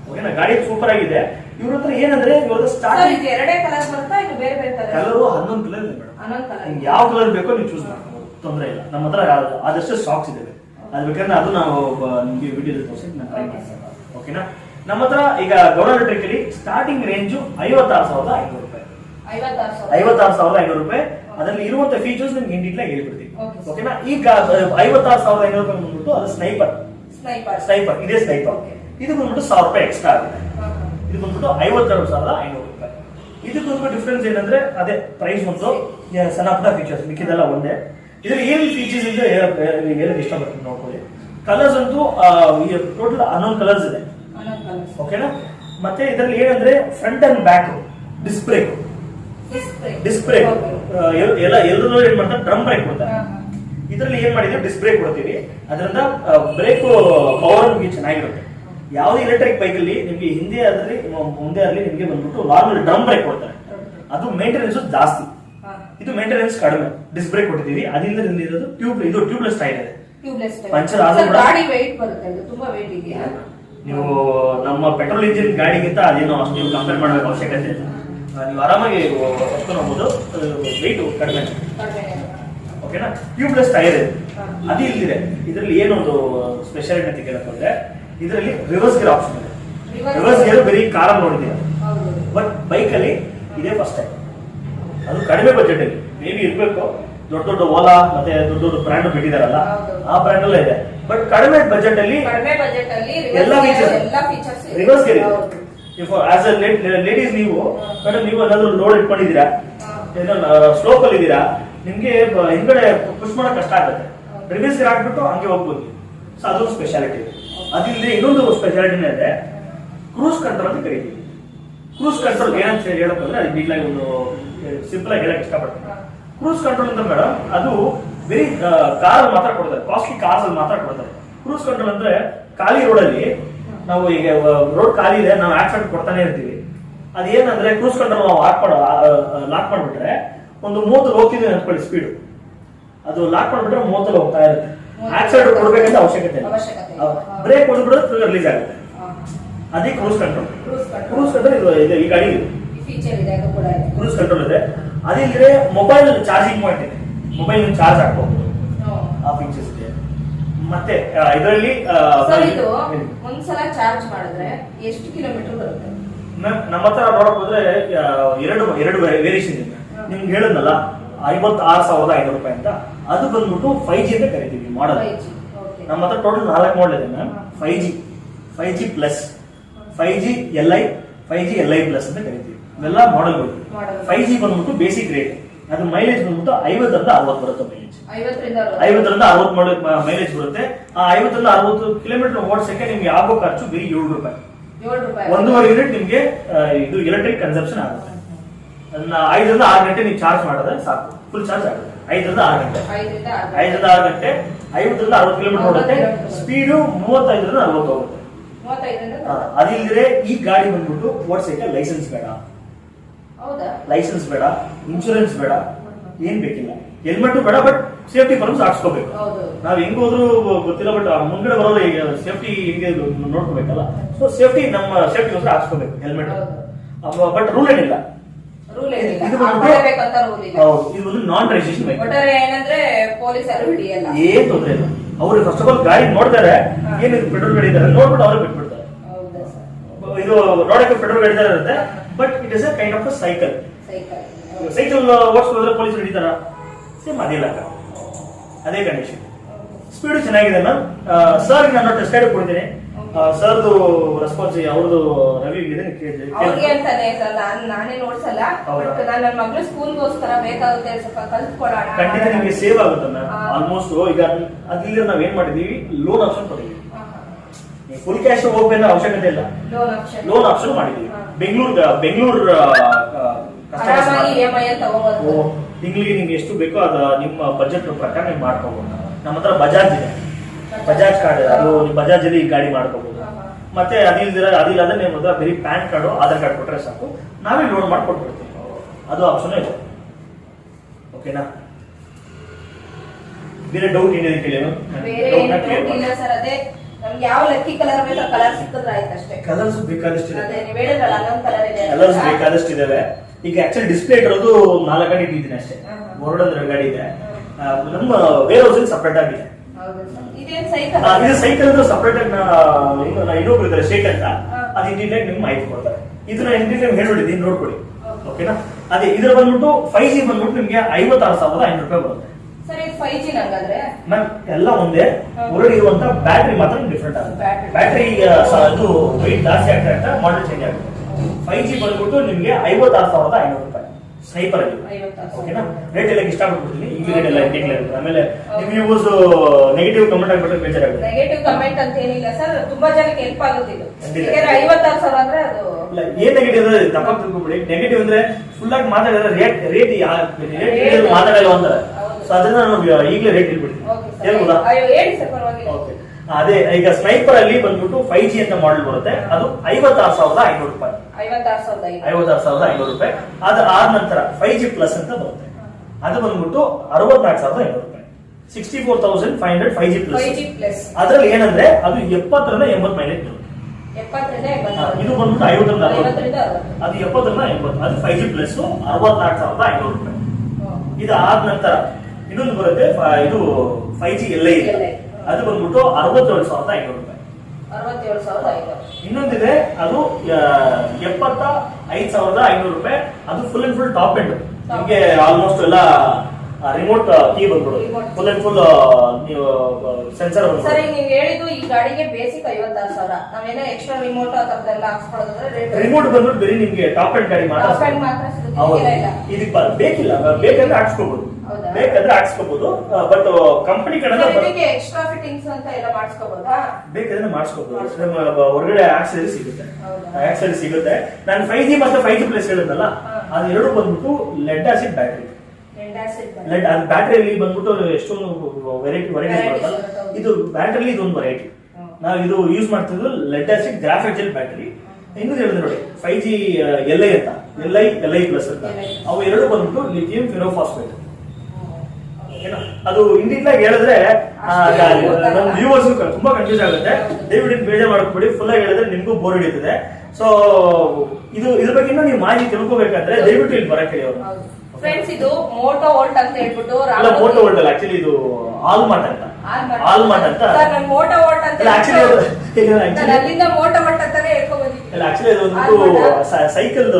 ಓಕೆನಾ ಗಾಡಿ ಸೂಪರ್ ಆಗಿದೆ. ಇವ್ರ ಹತ್ರ ಏನಂದ್ರೆ ಇವ್ರ ಸ್ಟಾರ್ಟ್ ಎರಡೇ ಕಲರ್ ಬರುತ್ತಾ ಇನ್ನು ಬೇರೆ ಬೇರೆ ಕಲರ್ ಕಲರು ಹನ್ನೊಂದು ಕಲರ್ ಇದೆ ಮೇಡಮ್ ನಿಮ್ಗೆ ಯಾವ ಕಲರ್ ಬೇಕೋ ನೀವು ಚೂಸ್ ಮಾಡ್ಬೋದು ತೊಂದರೆ ಇಲ್ಲ. ನಮ್ಮ ಹತ್ರ ಆದಷ್ಟು ಸ್ಟಾಕ್ಸ್ ಇದೆ ಅದು ಬೇಕಾದ್ರೆ ಅದು ನಾವು ನಿಮಗೆ ನಿಮ್ಗೆ ವಿಡಿಯೋದಲ್ಲಿ ತೋರಿಸಿ ನಾನು ಟ್ರೈ ಮಾಡ್ತೀನಿ. ಓಕೆನಾ? ನಮ್ಮ ಹತ್ರ ಈಗ ಗೌರವ ಎಲೆಕ್ಟ್ರಿಕ್ ಅಲ್ಲಿ ಸ್ಟಾರ್ಟಿಂಗ್ ರೇಂಜು ಐವತ್ತಾರು ಸಾವಿರದ ಐನೂರು ರೂಪಾಯಿ. ಐವತ್ತಾರು ಸಾವಿರ. ಐವತ್ತಾರು ಸಾವಿರದ ಐನೂರು ರೂಪಾಯಿ. ಅದರಲ್ಲಿ ಇರುವಂತ ಫೀಚರ್ಸ್ ನಿಮ್ಗೆ ಇಂಡಿಟ್ಲಾಗಿ ಹೇಳ್ಬಿಡ್ತೀನಿ. ಓಕೆನಾ? ಈಗ ಐವತ್ತಾರು ಸಾವಿರದ ಐನೂರು ರೂಪಾಯಿ ಬಂದ್ಬಿಟ್ಟು ಅದು ಸ್ನೈಪರ್ ಸ್ನೈಪರ್ ಸ್ನೈಪರ್ ಇದೇ ಸ್ನೈಪರ್. ಇದು ಬಂದ್ಬಿಟ್ಟು ಸಾವಿರ ರೂಪಾಯಿ ಎಕ್ಸ್ಟ್ರಾ ಆಗುತ್ತೆ. ಇದು ಬಂದ್ಬಿಟ್ಟು ಐವತ್ತೆರಡು ಸಾವಿರದ ಐನೂರು ರೂಪಾಯಿ. ಇದಕ್ಕೊಂದು ಡಿಫ್ರೆನ್ಸ್ ಏನಂದ್ರೆ ಅದೇ ಪ್ರೈಸ್ ಬಂದು ಸಣ್ಣ ಪುಟ್ಟ ಫೀಚರ್ಸ್ ಮಿಕ್ಕಿದೆಲ್ಲ ಒಂದೇ. ಇದ್ರಲ್ಲಿ ಏನು ಫೀಚರ್ಸ್ ಇದೆ ಹೇಳಕ್ ಇಷ್ಟಪಡ್ತೀನಿ ನೋಡ್ಕೊಳ್ಳಿ. ಕಲರ್ಸ್ ಅಂತೂ ಟೋಟಲ್ ಹನ್ನೊಂದು ಕಲರ್ಸ್ ಇದೆ. ಓಕೆನಾ? ಮತ್ತೆ ಇದರಲ್ಲಿ ಏನಂದ್ರೆ front and back display brake display disc brake ಎಲ್ಲ ಎಲ್ಲರೂ ಏನ್ ಮಾಡ್ತಾರೆ? ಡ್ರಮ್ ಬ್ರೇಕ್ ಕೊಡ್ತಾರೆ ಇದರಲ್ಲಿ ಏನ್ ಮಾಡಿದ್ರೆ ಡಿಸ್ಪ್ಲೇ ಬ್ರೇಕ್ ಕೊಡ್ತೀವಿ. ಅದರಿಂದ ಬ್ರೇಕ್ ಪವರ್ ನಿಮಗೆ ಚೆನ್ನಾಗಿರುತ್ತೆ. ಯಾವುದೇ ಎಲೆಕ್ಟ್ರಿಕ್ ಬೈಕ್ ಅಲ್ಲಿ ನಿಮಗೆ ಹಿಂದೆ ಆದ್ರೆ ಮುಂದೆ ಆಗಲಿ ನಿಮಗೆ ಬಂದ್ಬಿಟ್ಟು ನಾರ್ಮಲ್ ಡ್ರಮ್ ಬ್ರೇಕ್ ಕೊಡ್ತಾರೆ. ಅದು ಮೇಂಟೆನೆನ್ಸ್ ಜಾಸ್ತಿ. ಇದು ಮೇಂಟೆನೆನ್ಸ್ ಕಡಿಮೆ. ಡಿಸ್ ಬ್ರೇಕ್ ಕೊಟ್ಟಿದ್ದೀವಿ. ಅದರಿಂದ ಇರೋದು ಟ್ಯೂಬ್ ಇದು ಟ್ಯೂಬ್ಲೆಸ್ ಟೈರ್ ಇದೆ. ಪಂಚರ್ ಆದ್ರೂ ಗಾಡಿ ವೆಯ್ಟ್ ಬರುತ್ತೆ ಇದು ತುಂಬಾ ವೆಯ್ಟ್ ಇದೆಯಾ? ನೀವು ನಮ್ಮ ಪೆಟ್ರೋಲ್ ಇಂಜಿನ್ ಗಾಡಿಗಿಂತ ಅದೇನು ಅಷ್ಟು ನೀವು ಕಂಪೇರ್ ಮಾಡಬೇಕು ಅವಶ್ಯಕತೆ ಇಲ್ಲ. ನೀವು ಆರಾಮಾಗಿ ವಸ್ತು ನೋಡ್ಬೋದು ವೆಯ್ಟ್ ಕಡಿಮೆ ಓಕೆನಾ? ಟ್ಯೂಬ್ಲೆಸ್ ಟೈರ್ ಇದೆ. ಅದು ಇಲ್ಲಿದೆ ಇದರಲ್ಲಿ ಏನೊಂದು ಸ್ಪೆಷಾಲಿಟಿ ಅಂತ ಕೇಳಕ್ಕಂದ್ರೆ ಇದರಲ್ಲಿ ರಿವರ್ಸ್ ಗೇರ್ ಆಪ್ಷನ್ ಇದೆ. ರಿವರ್ಸ್. ಗೇರ್ ಬರೀ ಕಾರಲ್ಲಿ ನೋಡಿದ್ದೀರಾ? ಹೌದು. ಬಟ್ ಬೈಕಲ್ಲಿ ಇದೇ ಫಸ್ಟ್ ಟೈಮ್ ಅದು ಕಡಿಮೆ ಬಜೆಟ್ ಅಲ್ಲಿ. ಮೇ ಬಿ ಇರ್ಬೇಕು. ದೊಡ್ಡ ದೊಡ್ಡ ಓಲಾ ಮತ್ತೆ ದೊಡ್ಡ ದೊಡ್ಡ ಬ್ರ್ಯಾಂಡ್ ಬಿಟ್ಟಿದಾರಲ್ಲ. ಆ ಬ್ರ್ಯಾಂಡ್ ಎಲ್ಲ ಇದೆ. ಬಟ್ ಕಡಿಮೆ ಬಜೆಟ್ ಅಲ್ಲಿ ಕಡಿಮೆ ಬಜೆಟ್ ಅಲ್ಲಿ ಎಲ್ಲ features reverse if as a ladies ನೀವು ಮೇಡಮ್ ನೀವು ಏನಾದ್ರು ಲೋಡ್ ಇಟ್ಕೊಂಡಿದ್ದೀರಾ? ಏನೋ ಸ್ಲೋಪ್ ಅಲ್ಲಿ ಇದ್ದೀರಾ? ನಿಮ್ಗೆ ಹಿಂದ್ಗಡೆ ಪುಷ್ ಮಾಡಕ್ ಕಷ್ಟ ಆಗುತ್ತೆ. ರಿವರ್ಸ್ ಗೇರ್ ಹಾಕ್ಬಿಟ್ಟು ಹಂಗೆ ಹೋಗ್ಬೋದು. ಸೊ ಅದೊಂದು ಸ್ಪೆಷಾಲಿಟಿ ಅದಿಲ್ಲದೆ ಇನ್ನೊಂದು ಸ್ಪೆಷಾಲಿಟಿನೇ ಇದೆ ಕ್ರೂಸ್ ಕಂಟ್ರೋಲ್ ಅಂತ ಕರಿತೀವಿ. ಕ್ರೂಸ್ ಕಂಟ್ರೋಲ್ ಏನಂತ ಹೇಳಕ್ ಅಂದ್ರೆ ಅದು ಒಂದು ಸಿಂಪಲ್ ಆಗಿ ಹೇಳಕ್ ಇಷ್ಟಪಡ್ತೀನಿ. ಕ್ರೂಸ್ ಕಂಟ್ರೋಲ್ ಅಂತ ಮೇಡಮ್ ಅದು ವೆರಿ ಕಾರ್ ಮಾತ್ರ ಕೊಡ್ತಾರೆ. ಕಾಸ್ಟ್ಲಿ ಕಾರ್ಸ್ ಅಲ್ಲಿ ಮಾತ್ರ ಕೊಡ್ತಾರೆ. ಕ್ರೂಸ್ ಕಂಟ್ರೋಲ್ ಅಂದ್ರೆ ಖಾಲಿ ರೋಡಲ್ಲಿ ನಾವು ಈಗ ರೋಡ್ ಖಾಲಿ ಇದೆ ನಾವು ಆಕ್ಸಿಡೆಂಟ್ ಕೊಡ್ತಾನೆ ಇರ್ತೀವಿ. ಅದೇನಂದ್ರೆ ಕ್ರೂಸ್ ಕಂಟ್ರೋಲ್ ನಾವು ಹಾಕ್ ಮಾಡ ಲಾಕ್ ಮಾಡ್ಬಿಟ್ರೆ ಒಂದು ಮೂವತ್ತು ಹೋಗ್ತೀವಿ ಅನ್ಕೊಳ್ಳಿ ಸ್ಪೀಡ್ ಅದು ಲಾಕ್ ಮಾಡ್ಬಿಟ್ರೆ ಮೂವತ್ತಲ್ಲಿ ಹೋಗ್ತಾ ಇರುತ್ತೆ. ಆಕ್ಸಿಡೆಂಟ್ ಕೊಡ್ಬೇಕಂತ ಅವಶ್ಯಕತೆ. ಬ್ರೇಕ್ ಹೊಡೆದ್ಬಿಟ್ರೆ ರಿಲೀಸ್ ಆಗುತ್ತೆ. ಅದೇ ಕ್ರೂಸ್ ಕಂಟ್ರೋಲ್ ಕ್ರೂಸ್ ಕಂಟ್ರೋಲ್ ಇದು ಈ ಗಾಡಿ ಕ್ರೂಸ್ ಕಂಟ್ರೋಲ್ ಇದೆ. ಅದಿಲ್ಲದೆ ಮೊಬೈಲ್ ಚಾರ್ಜಿಂಗ್ ಪಾಯಿಂಟ್ ಇದೆ. ಮೊಬೈಲ್ ಚಾರ್ಜ್ ಹಾಕಬಹುದು ಆ ಫೀಚರ್ಸ್ ಇದೆ. ಮತ್ತೆ ಇದರಲ್ಲಿ ಒಂದ್ಸಲ ಚಾರ್ಜ್ ಮಾಡಿದ್ರೆ ಎಷ್ಟು ಕಿಲೋಮೀಟರ್ ಬರುತ್ತೆ? ನಮ್ಮ ಹತ್ರ ನೋಡಕ್ ಹೋದ್ರೆ ಎರಡು ಎರಡು ವೇರಿಯೇಷನ್ ಇದೆ. ನಿಮ್ಗೆ ಹೇಳಿದ್ನಲ್ಲ ಐವತ್ತಾರು ಸಾವಿರದ ಐನೂರು ರೂಪಾಯಿ ಅಂತ. ಅದು ಬಂದ್ಬಿಟ್ಟು ಫೈವ್ ಜಿ ಅಂತ ಕರಿತೀವಿ ಮಾಡಲ್ 5G, okay. ನಮ್ಮ ಹತ್ರ ಟೋಟಲ್ ನಾಲ್ಕು ಮಾಡಲ್ ಇದೆ ma'am. Five G five G plus five G L I five G L I plus ಅಂತ ಕರಿತೀವಿ. ಇವೆಲ್ಲ ಮಾಡಲ್ಗಳು. ಫೈವ್ ಜಿ ಬಂದ್ಬಿಟ್ಟು ಬೇಸಿಕ್ ರೇಟ್ ಅದ್ರ ಮೈಲೇಜ್ ಬಂದ್ಬಿಟ್ಟು ಐವತ್ತರಿಂದ ಅರವತ್ತು ಬರುತ್ತೆ ಮೈಲೇಜ್ ಐವತ್ತರಿಂದ ಅರವತ್ತು. ಮಾಡಲ್ ಮೈಲೇಜ್ ಬರುತ್ತೆ. ಆ ಐವತ್ತರಿಂದ ಅರವತ್ತು ಕಿಲೋಮೀಟರ್ ಓಡಿಸಕ್ಕೆ ನಿಮ್ಗೆ ಆಗೋ ಖರ್ಚು ಬರೀ ಏಳು ರೂಪಾಯಿ. ಒಂದೂವರೆ ಯೂನಿಟ್ ನಿಮ್ಗೆ ಇದು ಎಲೆಕ್ಟ್ರಿಕ್ ಕನ್ಸಪ್ಷನ್ ಆಗುತ್ತೆ. ಅದನ್ನ ಐದರಿಂದ ಆರು ಗಂಟೆ ನೀವು ಚಾರ್ಜ್ ಮಾಡಿದ್ರೆ ಸಾಕು. ಫುಲ್ ಚಾರ್ಜ್ ಆಗುತ್ತೆ. ಐದರಿಂದ ಆರು ಗಂಟೆ. ಐದರಿಂದ ಆರು ಗಂಟೆ. ಐವತ್ತರಿಂದ ಅರವತ್ತು ಕಿಲೋಮೀಟರ್ ಹೋಗುತ್ತೆ ಸ್ಪೀಡು ಮೂವತ್ತೈದರಿಂದ ಅರವತ್ತು ಹೋಗುತ್ತೆ. ಅದಿಲ್ಲದೆ ಈ ಗಾಡಿ ಬಂದ್ಬಿಟ್ಟು ಓಡಿಸಕ್ಕೆ ಲೈಸೆನ್ಸ್ ಬೇಡ. ಲೈಸೆನ್ಸ್ ಬೇಡ ಇನ್ಶೂರೆನ್ಸ್ ಬೇಡ ಏನ್ ಬೇಕಿಲ್ಲ. ಹೆಲ್ಮೆಟ್ ಬೇಡ ಬಟ್ ಸೇಫ್ಟಿ ಪರ್ಪಸ್ ಹಾಕ್ಸ್ಕೋಬೇಕು. ನಾವ್ ಹೆಂಗ್ ಹೋದ್ರು ಗೊತ್ತಿಲ್ಲ ಬಟ್ ಮುಂದ್ಗಡೆ ಬರೋರು ಈಗ ಸೇಫ್ಟಿ ಹಿಂಗೆ ನೋಡ್ಕೋಬೇಕಲ್ಲ. ಸೊ ಸೇಫ್ಟಿ ನಮ್ಮ ಸೇಫ್ಟಿ ಸೇಫ್ಟಿಗೋಸ್ಕರ ಹಾಕ್ಸ್ಕೋಬೇಕು ಹೆಲ್ಮೆಟ್ ಬಟ್ ರೂಲ್ ಏನಿಲ್ಲ. ಇದು ಒಂದು ನಾನ್ ರೆಜಿಸ್ಟ್ರೇಷನ್ ಏನ್ ತೊಂದ್ರೆ ಇಲ್ಲ. ಅವ್ರು ಫಸ್ಟ್ ಆಫ್ ಆಲ್ ಗಾಡಿ ನೋಡ್ತಾರೆ ಏನಿದ್ರು ಏನಿದು ಪೆಟ್ರೋಲ್ ಗಾಡಿ ಇದಾರೆ ನೋಡ್ಬಿಟ್ಟು ಅವ್ರೇ ಬಿಟ್ಬಿಡ್ತಾರೆ. ಇದು ನೋಡಕ್ಕೆ ಪೆಟ್ರೋಲ್ ಗಾಡಿ ಇದಾರೆ ಇರುತ್ತೆ but it is a kind of a cycle cycle ಓಡಿಸ್ಕೊಂಡ್ರೆ police ಹಿಡಿತಾರ ಸೇಮ್ ಅದೇ ಲೆಕ್ಕ. ಅದೇ ಕಂಡೀಷನ್ ಸ್ಪೀಡ್ ಚೆನ್ನಾಗಿದೆ ಮ್ಯಾಮ್ ಸರ್ ನಾನು ಟೆಸ್ಟ್ ಐಡಿ ಕೊಡ್ತೀನಿ. ಸರ್ದು ರೆಸ್ಪಾನ್ಸ್ ಅವ್ರದ್ದು ರವಿ ಇದೆ ಅವ್ರಿಗೆ ಅಂತಾನೆ ಸರ್ ನಾನ್ ನಾನೇ ನೋಡ್ಸಲ್ಲ. ಹೌದಾ? ಬಟ್ ನಾನು ನನ್ನ ಮಗಳ ಸ್ಕೂಲ್ಗೋಸ್ಕರ ಬೇಕಾಗುತ್ತೆ ಸ್ವಲ್ಪ ಕಲ್ತ್ಕೊಡೋಣ. ಖಂಡಿತ ನಿಮಗೆ ಸೇವ್ ಆಗುತ್ತೆ ಮ್ಯಾಮ್. ಆಲ್ಮೋಸ್ಟ್ ಈಗ ಅದಿಲ್ಲ ನಾವ್ ಏನ್ ಮಾಡಿದೀವಿ? ಲೋನ್ ಆಪ್ಷನ್ ಕೊಟ್ಟಿದ್ದೀವಿ. ಫುಲ್ ಕ್ಯಾಶ್ ಹೋಗ್ಬೇಕು ಅವಶ್ಯಕತೆ ಇಲ್ಲ. ಲೋನ್ ಆಪ್ಷನ್ ಮಾಡಿದೀವಿ. ಬೆಂಗಳೂರು ಬೆಂಗಳೂರು ತಿಂಗಳಿಗೆ ನಿಮ್ಗೆ ಎಷ್ಟು ಬೇಕೋ ಅದು ನಿಮ್ಮ ಬಜೆಟ್ ಪ್ರಕಾರ ನೀವು ಮಾಡ್ಕೋಬಹುದು ನಮ್ಮ ಹತ್ರ ಬಜಾಜ್ ಇದೆ. ಬಜಾಜ್? ಕಾರ್ಡ್ ಇದೆ. ಅದು ನೀವು ಬಜಾಜ್ ಅಲ್ಲಿ ಗಾಡಿ ಮಾಡ್ಕೋಬಹುದು. ಮತ್ತೆ ಅದಿಲ್ದಿರ ಅದಿಲ್ಲದ ನೀವು ಹತ್ರ ಬರೀ ಪ್ಯಾನ್ ಕಾರ್ಡು ಆಧಾರ್ ಕಾರ್ಡ್ ಕೊಟ್ರೆ ಸಾಕು. ನಾವೇ ಲೋನ್ ಮಾಡಿ ಕೊಟ್ಬಿಡ್ತೀವಿ ಅದು ಆಪ್ಷನ್ ಇದೆ ಓಕೆನಾ ಬೇರೆ ಡೌಟ್ ಏನಿದೆ ಕೇಳಿ ಡೌಟ್ ಕೇಳಿ. ಇಲ್ಲ ಸರ್ ಅದೇ ನಮ್ಗೆ ಯಾವ ಲಕ್ಕಿ ಕಲರ್ ಬೇಕು ಕಲರ್ ಸಿಕ್ಕಿದ್ರೆ ಆಯ್ತು ಅಷ್ಟೇ. ಕಲರ್ಸ್ ಬೇಕಾದಷ್ಟಿದೆ. ಅದೇ ನೀವು ಹೇಳಿದ್ರಲ್ಲ ಹನ್ನೊಂದು ಕಲರ್ ಇದೆ. ಕಲರ್ಸ್ ಬೇಕಾದಷ್ಟು ಇದಾವೆ ಈಗ ಆಕ್ಚುಲಿ ಡಿಸ್ಪ್ಲೇ ಇರೋದು ನಾಲ್ಕು ಗಾಡಿ ಇಟ್ಟಿದ್ದೀನಿ ಅಷ್ಟೇ. ಬೋರ್ಡ್ ಅಂದ್ರೆ ಗಾಡಿ ಇದೆ. ನಮ್ಮ ವೇರ್ ಹೌಸಿಂಗ್ ಸಪ್ರೇಟ್ ಆಗಿದೆ. ಸೈಕಲ್ ಇದು ಸೈಕಲ್ ಸಪ್ರೇಟ್ ಆಗಿ ಇನ್ನೊಬ್ರು ಇದ್ದಾರೆ ಶೇಖ್ ಅಂತ. ಅದು ಇಂಡಿಯನ್ ನಿಮ್ಗೆ ಮಾಹಿತಿ ಕೊಡ್ತಾರೆ. ಇದನ್ನ ಇಂಡಿಯನ್ ಹೇಳ್ಬಿಟ್ಟಿದ್ದೀನಿ ನೋಡ್ಕೊಳ್ಳಿ. ಓಕೆನಾ ಅದೇ ಇದ್ರ ಬಂದ್ಬಿಟ್ಟು ಫೈವ್ ಜಿ ಬಂದ್ಬಿಟ್ಟು ನಿಮ್ಗೆ ಐವತ್ತಾರು ಸಾವಿರದ ಐನೂರು ರೂಪಾಯಿ ಬರುತ್ತೆ. ಫೈವ್ ಜಿ ಮ್ಯಾಮ್ ಎಲ್ಲ ಒಂದೇ ಹಾ. ಹೊರಗೆ ಇರುವಂತ ಬ್ಯಾಟ್ರಿ ಮಾತ್ರ ಡಿಫ್ರೆಂಟ್ ಆಗುತ್ತೆ. ಬ್ಯಾಟ್ರಿ ಇದು ವೆಯ್ಟ್ ಜಾಸ್ತಿ ಆಗ್ತಾ ಇರ್ತಾ ಮಾಡಲ್ ಚೇಂಜ್ ಆಗುತ್ತೆ. ಫೈವ್ ಜಿ ಬಂದ್ಬಿಟ್ಟು ನಿಮ್ಗೆ ಐವತ್ತಾರು ಸಾವಿರದ ಐನೂರು ರೂಪಾಯಿ. ಸ್ನೈಪರ್ ಅಲ್ಲಿ. ಓಕೆನಾ ರೇಟ್ ಎಲ್ಲ ಇಷ್ಟಪಡ್ಬಿಡ್ತೀನಿ ಈ ರೇಟ್ ಎಲ್ಲ ಇರುತ್ತೆ. ಆಮೇಲೆ ನಿಮ್ಗೆ ನಿಮ್ ಯೂಸ್ ನೆಗೆಟಿವ್ ಕಮೆಂಟ್ ಆಗ್ಬಿಟ್ರೆ ಬೇಜಾರಾಗುತ್ತೆ ನೆಗೆಟಿವ್ ಕಮೆಂಟ್ ಅಂತ ಏನಿಲ್ಲ ಸರ್ ತುಂಬಾ ಜನಕ್ಕೆ ಹೆಲ್ಪ್ ಆಗುತ್ತೆ ಇದು. ಐವತ್ತಾರು ಸಾವಿರ ಅಂದ್ರೆ ಅದು ಇಲ್ಲ ಏನ್ ನೆಗೆಟಿವ್ ಅಂದ್ರೆ ತಪ್ಪಾಗಿ ತಿಳ್ಕೊಬಿಡಿ. ನೆಗೆಟಿವ್ ಅಂದ್ರೆ ಫುಲ್ ಆಗಿ ಮಾತಾಡಿದ್ರೆ ರೇಟ್ ರೇಟ್ ಮಾತಾಡಲ್ಲ ಅಂತಾರೆ. ಸೊ ಅದನ್ನ ನಾನು ಈಗಲೇ ರೇಟ್ ಇಟ್ಬಿಡ್ತೀವಿ ಓಕೆ ಸರ್. ಹೇಳ್ಬೋದಾ? ಅಯ್ಯೋ ಹೇಳಿ ಸರ್ ಪರವಾಗಿಲ್ಲ. ಓಕೆ ಅದೇ ಈಗ ಸ್ನೈಪರ್ ಅಲ್ಲಿ ಬಂದ್ಬಿಟ್ಟು ಫೈವ್ ಜಿ ಅಂತ ಮಾಡೆಲ್ ಬರುತ್ತೆ. ಅದು ಐವತ್ತಾರು ಸಾವಿರದ ಐನೂರು ರೂಪಾಯಿ. ಐವತ್ತಾರು ಸಾವಿರದ ಐದು ಐವತ್ತಾರು ಸಾವಿರದ ಐನೂರು ರೂಪಾಯಿ. ಅದು ಆದ ನಂತರ ಫೈವ್ ಜಿ ಪ್ಲಸ್ ಅಂತ ಬರುತ್ತೆ. ಅದು ಬಂದ್ಬಿಟ್ಟು ಅರವತ್ನಾಲ್ಕು ಸಾವಿರದ ಐನೂರು ರೂಪಾಯಿ. Sixty four thousand five hundred five G plus five G plus ಅದ್ರಲ್ಲಿ ಏನಂದ್ರೆ ಅದು ಎಪ್ಪತ್ತರಿಂದ ಎಂಬತ್ತು ಮೈಲೇಜ್ ಬರುತ್ತೆ. ಎಪ್ಪತ್ತರಿಂದ ಹಾ, ಎಂಬತ್ತು ಇದು ಬಂದ್ಬಿಟ್ಟು ಐವತ್ತರಿಂದ ಅರವತ್ತು. ಐವತ್ತರಿಂದ ಅರವತ್ತು. ಅದು ಎಪ್ಪತ್ತರಿಂದ ಎಂಬತ್ತು. ಅದು ಫೈವ್ ಜಿ ಪ್ಲಸ್ ಅರವತ್ನಾಲ್ಕು ಸಾವಿರದ ಐನೂರು ರೂಪಾಯಿ. ಹ್ಮ್. ಇದು ಆದ ನಂತರ ಇನ್ನೊಂದು ಬರುತ್ತೆ ಇದು five G L I LI. ಅದು ಬಂದ್ಬಿಟ್ಟು ಅರವತ್ತೇಳು ಸಾವಿರದ ಐನೂರು ರೂಪಾಯಿ. ಇನ್ನೊಂದಿದೆ ಅದು ಎಪ್ಪತ್ತ ಐದ್ ಸಾವಿರದ ಐನೂರು ರೂಪಾಯಿ. ಅದು full and full top end ನಿಮಗೆ ಆಲ್ಮೋಸ್ಟ್ ಎಲ್ಲ ರಿಮೋಟ್ ಕೀ ಬಂದ್ಬಿಡು ಫುಲ್ ಅಂಡ್ ಫುಲ್ ನೀವು ಸೆನ್ಸರ್ ಸರ್ ಸರಿ ನೀವು ಹೇಳಿದ್ದು ಈ ಗಾಡಿಗೆ ಬೇಸಿಕ್ ಐವತ್ತಾರು ಸಾವಿರ. ನಾವೇನೋ ಎಕ್ಸ್ಟ್ರಾ ರಿಮೋಟ್ ಆ ಥರದ್ದೆಲ್ಲ ಹಾಕ್ಸ್ಕೊಳ್ಳೋದಾದ್ರೆ ರಿಮೋಟ್ ಬಂದ್ಬಿಟ್ಟು ಬರೀ ನಿಮ್ಗೆ ಟಾಪ್ ಎಂಡ್ ಗಾಡಿ ಮಾತ್ರ. ಇದಕ್ಕೆ ಬೇಕಿಲ್ಲ ಬೇಕಂದ್ರೆ ಹಾಕ್ಸ್ಕೋಬಹುದು ಹೌದಾ? ಬೇಕಾದ್ರೆ ಹಾಕ್ಸ್ಕೋಬಹುದು ಬಟ್ ಕಂಪನಿ ಕಡೆಯಿಂದ ಸರ್, ಎಕ್ಸ್ಟ್ರಾ ಫಿಟ್ಟಿಂಗ್ಸ್ ಅಂತ ಎಲ್ಲ ಮಾಡಿಸ್ಕೋಬಹುದಾ ಬೇಕಾದ್ರೆ ಮಾಡಿಸ್ಕೋಬಹುದು ನಮ್ಮ ಹೊರಗಡೆ ಆಕ್ಸರಿ ಸಿಗುತ್ತೆ? ಆಕ್ಸರಿ ಸಿಗುತ್ತೆ. ನಾನು ಫೈವ್ ಜಿ ಮತ್ತೆ ಫೈವ್ ಜಿ ಪ್ಲಸ್ ಹೇಳಿದ್ನಲ್ಲ ಅದು ಎರಡು ಬಂದ್ಬಿಟ್ಟು ಲೆಡ್ ಆಸಿಡ್ ಬ್ಯಾಟ್ರಿ ಲೆಡ್ ಅದು ಬ್ಯಾಟ್ರಿಯಲ್ಲಿ ಬಂದ್ಬಿಟ್ಟು ಎಷ್ಟೊಂದು ವೆರೈಟಿ ವೆರೈಟಿ ಬರುತ್ತಲ್ಲ? ಇದು ಬ್ಯಾಟರಿಲಿ ಇದೊಂದು ವೆರೈಟಿ. ನಾವು ಇದು use ಮಾಡ್ತಿದ್ದು lead acid graphite gel battery ಇನ್ನೊಂದು ಹೇಳಿದ್ರೆ ನೋಡಿ ಫೈವ್ ಜಿ ಎಲ್ ಐ ಅಂತ. L I L I plus ಅಂತ. ಅವು ಎರಡು ಬಂದ್ಬಿಟ್ಟು ಲಿಥಿಯಂ ಫಿನೋಫಾಸ್ಫೇಟ್ ಏನೋ ಅದು ಇಂಡಿಯನ್ ಆಗಿ ಹೇಳಿದ್ರೆ ನಮ್ಮ ವ್ಯೂವರ್ಸ್ ತುಂಬಾ ಕನ್ಫ್ಯೂಸ್ ಆಗುತ್ತೆ. ದಯವಿಟ್ಟು ಬೇಜಾರ್ ಮಾಡ್ಕೊಬಿಡಿ. ಫುಲ್ ಆಗಿ ಹೇಳಿದ್ರೆ ನಿಮ್ಗೂ ಬೋರ್ ಹಿಡಿತದೆ ಸೊ ಇದು ಇದ್ರ ಬಗ್ಗೆ ಇನ್ನೂ ನೀವು ಮಾಹಿತಿ ತಿಳ್ಕೊಬೇಕಾದ್ರೆ ದಯವಿಟ್ಟು ಇಲ್ಲಿ ಬರಕ್ಕೆ ಅವ್ರು. ಫ್ರೆಂಡ್ಸ್ ಇದು ಮೋಟೋ ವೋಲ್ಟ್ ಅಂತ ಹೇಳ್ಬಿಟ್ಟು ಅಲ್ಲ ಮೋಟೋ ವೋಲ್ಟ್ ಅಲ್ಲ ಆಕ್ಚುಲಿ ಇದು ಆಲ್ಮಾರ್ಟ್ ಅಂತ. ಆಲ್ಮಾರ್ಟ್ ಅಂತ. ಸರ್, ನಾನು ಮೋಟೋ ವೋಲ್ಟ್ ಅಂತ ಆಕ್ಚುಲಿ *laughs* ನಾನು ಅಲ್ಲಿಂದ ಮೋಟೋ ವೋಲ್ಟ್ ಅಂತಾನೆ ಹೇಳ್ಕೊಂಡ್ ಬಂದಿದ್ದೀನಿ ಆಕ್ಚುಲಿ ಅದು ಒಂದು ಸೈಕಲ್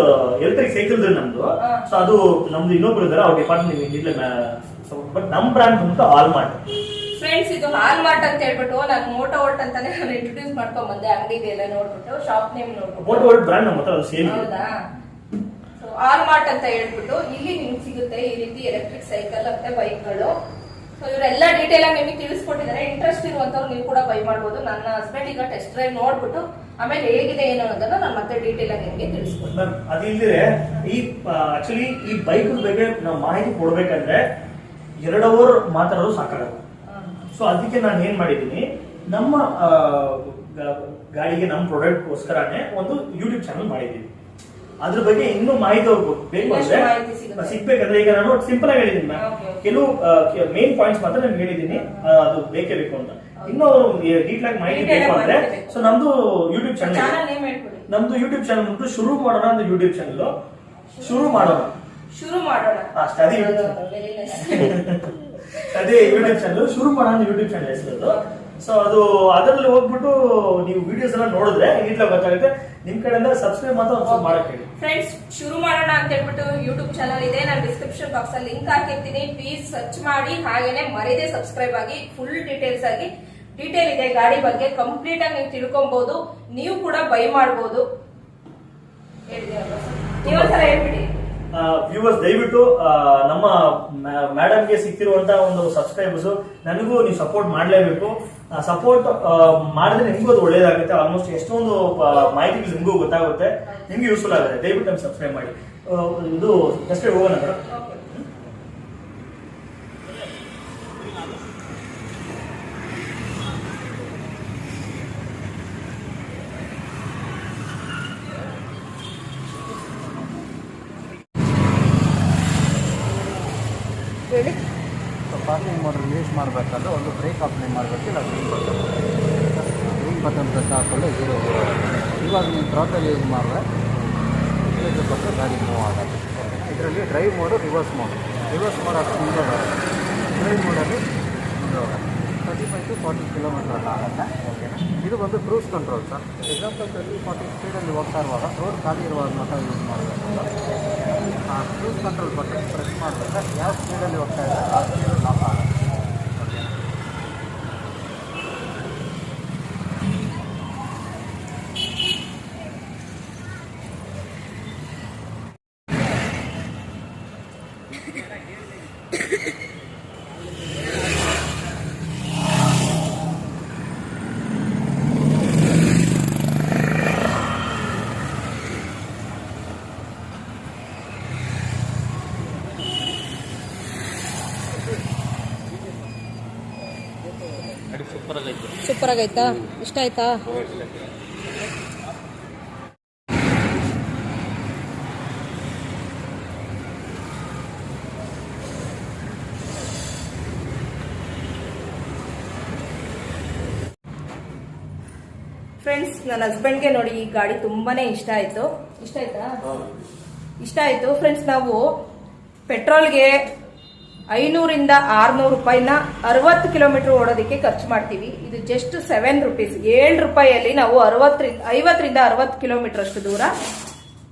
ಎಲೆಕ್ಟ್ರಿಕ್ ಸೈಕಲ್ ನಮ್ದು. ಸೊ ಅದು ನಮ್ದು ಇನ್ನೊಬ್ರು ಇದ್ದಾರೆ ಅವ್ರ ಡಿಪಾರ್ಟ್ಮೆಂಟ್ ಇಲ್ಲ ಬಟ್ ನಮ್ ಬ್ರ್ಯಾಂಡ್ ಬಂದ್ಬಿಟ್ಟು ಆಲ್ಮಾರ್ಟ್ ಫ್ರೆಂಡ್ಸ್ ಇದು ಹಾಲ್ ಮಾರ್ಟ್ ಅಂತ ಹೇಳ್ಬಿಟ್ಟು ನಾನು ಮೋಟೋ ವೋಲ್ಟ್ ಅಂತಾನೆ ನಾನು ಇಂಟ್ರೊಡ್ಯೂಸ್ ಮಾಡ್ಕೊಂಡ್ ಬಂದೆ ಅಂಗಡಿ ಎಲ್ಲ ನೋಡ್ಬಿಟ್ಟು ಶಾಪ್ ನೇಮ್ ನೋಡ್ಬಿಟ್ಟು. ಮೋಟೋ ವೋಲ್ಟ್ ಬ್ರಾಂಡ್ ನಮ್ಮ ಹತ್ರ ಸೇಲ್ ಹೌದಾ? ಸೊ ಆಲ್ ಮಾರ್ಟ್ ಅಂತ ಹೇಳ್ಬಿಟ್ಟು ಇಲ್ಲಿ ನಿಮ್ಗೆ ಸಿಗುತ್ತೆ ಈ ರೀತಿ ಎಲೆಕ್ಟ್ರಿಕ್ ಸೈಕಲ್ ಮತ್ತೆ ಬೈಕ್ಗಳು. ಸೊ ಇವರೆಲ್ಲ ಡೀಟೇಲ್ ಆಗಿ ನಿಮಗೆ ತಿಳಿಸ್ಕೊಟ್ಟಿದ್ದಾರೆ. ಇಂಟ್ರೆಸ್ಟ್ ಇರುವಂತವ್ರು ನೀವು ಕೂಡ ಬೈ ಮಾಡ್ಬೋದು. ನನ್ನ ಹಸ್ಬೆಂಡ್ ಈಗ ಟೆಸ್ಟ್ ಡ್ರೈವ್ ನೋಡ್ಬಿಟ್ಟು ಆಮೇಲೆ ಹೇಗಿದೆ ಏನು ಅನ್ನೋದನ್ನ ನಾನು ಮತ್ತೆ ಡೀಟೇಲ್ ಆಗಿ ನಿಮಗೆ ತಿಳಿಸ್ಕೊಡ್ತೀನಿ. ಅದಿಲ್ಲದೆ ಈ ಆಕ್ಚುಲಿ ಈ ಬೈಕ್ ಬಗ್ಗೆ ನಾವು ಮಾಹಿತಿ ಕೊಡ್ಬೇಕಂದ್ರೆ ಎರಡು ಅವರ್ ಮಾತಾಡೋದು ಸಾಕಾಗಲ್ಲ ಸೊ ಅದಕ್ಕೆ ನಾನು ಏನ್ ಮಾಡಿದ್ದೀನಿ ನಮ್ಮ ಗಾಡಿಗೆ ನಮ್ಮ ಪ್ರಾಡಕ್ಟ್ಗೋಸ್ಕರನೇ ಒಂದು ಯೂಟ್ಯೂಬ್ ಚಾನಲ್ ಮಾಡಿದ್ದೀನಿ. ಅದ್ರ ಬಗ್ಗೆ ಇನ್ನೂ ಮಾಹಿತಿ ಹೋಗ್ಬೇಕು ಬೇಕು ಅಂದ್ರೆ. ಸಿಗ್ಬೇಕಂದ್ರೆ ಈಗ ನಾನು ಸಿಂಪಲ್ ಆಗಿ ಹೇಳಿದ್ದೀನಿ ಮ್ಯಾಮ್. ಕೆಲವು ಮೇನ್ ಪಾಯಿಂಟ್ಸ್ ಮಾತ್ರ ನಾನು ಹೇಳಿದ್ದೀನಿ. ಅದು ಬೇಕೇ ಬೇಕು ಅಂತ. ಇನ್ನೂ ಡೀಟೇಲ್ ಆಗಿ ಮಾಹಿತಿ ಬೇಕು ಅಂದ್ರೆ ಸೊ ನಮ್ದು ಯೂಟ್ಯೂಬ್ ಚಾನಲ್ ನಮ್ದು ಯೂಟ್ಯೂಬ್ ಚಾನಲ್ ಉಂಟು ಶುರು ಮಾಡೋಣ ಅಂತ ಯೂಟ್ಯೂಬ್ ಚಾನಲ್ ಶುರು ಮಾಡೋಣ. ಶುರು ಮಾಡೋಣ. ಅಷ್ಟೇ ಅದೇ ಯೂಟ್ಯೂಬ್ ಚಾನಲ್ ಶುರು ಮಾಡೋಣ ಅಂತ ಯೂಟ್ಯೂಬ್ ಚಾನಲ್ ಹೆಸರು ಸೊ ಅದು ಅದರಲ್ಲಿ ಹೋಗ್ಬಿಟ್ಟು ನೀವು ವಿಡಿಯೋಸ್ ಎಲ್ಲ ನೋಡಿದ್ರೆ ಇಟ್ಲ ಗೊತ್ತಾಗುತ್ತೆ. ನಿಮ್ ಕಡೆಯಿಂದ ಸಬ್ಸ್ಕ್ರೈಬ್ ಮಾತ್ರ ಒಂದ್ಸಲ ಮಾಡಕ್ ಹೇಳಿ. ಫ್ರೆಂಡ್ಸ್ ಶುರು ಮಾಡೋಣ ಅಂತ ಹೇಳ್ಬಿಟ್ಟು ಯೂಟ್ಯೂಬ್ ಚಾನಲ್ ಇದೆ. ನಾನು ಡಿಸ್ಕ್ರಿಪ್ಷನ್ ಬಾಕ್ಸ್ ಅಲ್ಲಿ ಲಿಂಕ್ ಹಾಕಿರ್ತೀನಿ. ಪ್ಲೀಸ್ ಸರ್ಚ್ ಮಾಡಿ. ಹಾಗೇನೆ ಮರಿದೇ ಸಬ್ಸ್ಕ್ರೈಬ್ ಆಗಿ ಫುಲ್ ಡೀಟೇಲ್ಸ್ ಆಗಿ. ಡೀಟೇಲ್ ಇದೆ ಗಾಡಿ ಬಗ್ಗೆ ಕಂಪ್ಲೀಟ್ ಆಗಿ ನೀವು ತಿಳ್ಕೊಬಹುದು ನೀವು ಕೂಡ ಬೈ ಮಾಡಬಹುದು ನೀವೊಂದ್ಸಲ ಹೇಳ್ಬಿಡಿ. ವ್ಯೂವರ್ಸ್ ದಯವಿಟ್ಟು ನಮ್ಮ ಮೇಡಮ್ಗೆ ಸಿಕ್ತಿರುವಂತ ಒಂದು ಸಬ್ಸ್ಕ್ರೈಬರ್ಸ್ ನನಗೂ ನೀವು ಸಪೋರ್ಟ್ ಮಾಡಲೇಬೇಕು. ಸಪೋರ್ಟ್ ಮಾಡಿದ್ರೆ ನಿಮ್ಗೂ ಅದು ಒಳ್ಳೇದಾಗುತ್ತೆ. ಆಲ್ಮೋಸ್ಟ್ ಎಷ್ಟೊಂದು ಮಾಹಿತಿ ನಿಮಗೂ ಗೊತ್ತಾಗುತ್ತೆ. ನಿಮ್ಗೆ ಯೂಸ್ಫುಲ್ ಆಗುತ್ತೆ. ದಯವಿಟ್ಟು ನಮ್ಗೆ ಸಬ್ಸ್ಕ್ರೈಬ್ ಮಾಡಿ. ಇದು ಜಸ್ಟ್ ಹೋಗೋಣ ಮೇಡಮ್ Okay. ಹೇಳಿ ಸೊ ಪಾರ್ಕಿಂಗ್ ಮೋಡ್ ರಿಲೀಸ್ ಮಾಡಬೇಕಾದ್ರೆ ಒಂದು ಬ್ರೇಕ್ ಅಪ್ಲೈ ಮಾಡಬೇಕು ಇಲ್ಲ green button green button press ಹಾಕೊಳ್ಳಿ ಜೀರೋ ಜೀರೋ ಇವಾಗ ನೀವು ಥ್ರಾಟಲ್ ಯೂಸ್ ಮಾಡಿದ್ರೆ ಇದು ಕೊಟ್ಟರೆ ಗಾಡಿ ಮೂವ್ ಆಗುತ್ತೆ ಇದರಲ್ಲಿ drive mode reverse mode reverse mode ಆದರೆ ಮುಂದೆ ಬರುತ್ತೆ ಡ್ರೈವ್ ಮೋಡಲ್ಲಿ ಮುಂದೆ ಹೋಗುತ್ತೆ thirty five to forty kilometre ಅಲ್ಲ ಆಗುತ್ತೆ ಓಕೆನಾ ಇದು ಬಂದು cruise control sir example twenty forty ಸ್ಪೀಡಲ್ಲಿ ಹೋಗ್ತಾ ಇರುವಾಗ ರೋಡ್ ಖಾಲಿ ಇರುವಾಗ ಮಾತ್ರ ಯೂಸ್ ಮಾಡಬೇಕು ಆ ಕ್ರೂಸ್ ಕಂಟ್ರೋಲ್ ಬಟನ್ ಪ್ರೆಸ್ ಮಾಡಿದ್ರೆ ಯಾವ ಸ್ಪೀಡಲ್ಲಿ ಹೋಗ್ತಾ ಇದ್ದಾರೆ, ಆ ಸ್ಪೀಡ್ ಲಾಕ್ ಆಗುತ್ತೆ ಓಕೆನಾ ಸೂಪರ್ ಆಗೈತಾ ಇಷ್ಟ ಆಯ್ತಾ? ಫ್ರೆಂಡ್ಸ್ ನನ್ನ ಹಸ್ಬೆಂಡ್ಗೆ ನೋಡಿ ಈ ಗಾಡಿ ತುಂಬಾನೇ ಇಷ್ಟ ಆಯ್ತು. ಇಷ್ಟ ಆಯ್ತಾ? ಇಷ್ಟ ಆಯ್ತು. ಫ್ರೆಂಡ್ಸ್ ನಾವು ಪೆಟ್ರೋಲ್ಗೆ ಐನೂರಿಂದ ಆರ್ನೂರು ರೂಪಾಯಿನ ಅರವತ್ತು ಕಿಲೋಮೀಟರ್ ಓಡೋದಕ್ಕೆ ಖರ್ಚು ಮಾಡ್ತೀವಿ. ಇದು ಜಸ್ಟ್ ಸೆವೆನ್ ರುಪೀಸ್ ಏಳು ರೂಪಾಯಿಯಲ್ಲಿ ನಾವು ಅರವತ್ತರಿಂದ ಐವತ್ತರಿಂದ ಅರವತ್ತು ಕಿಲೋಮೀಟರ್ ಅಷ್ಟು ದೂರ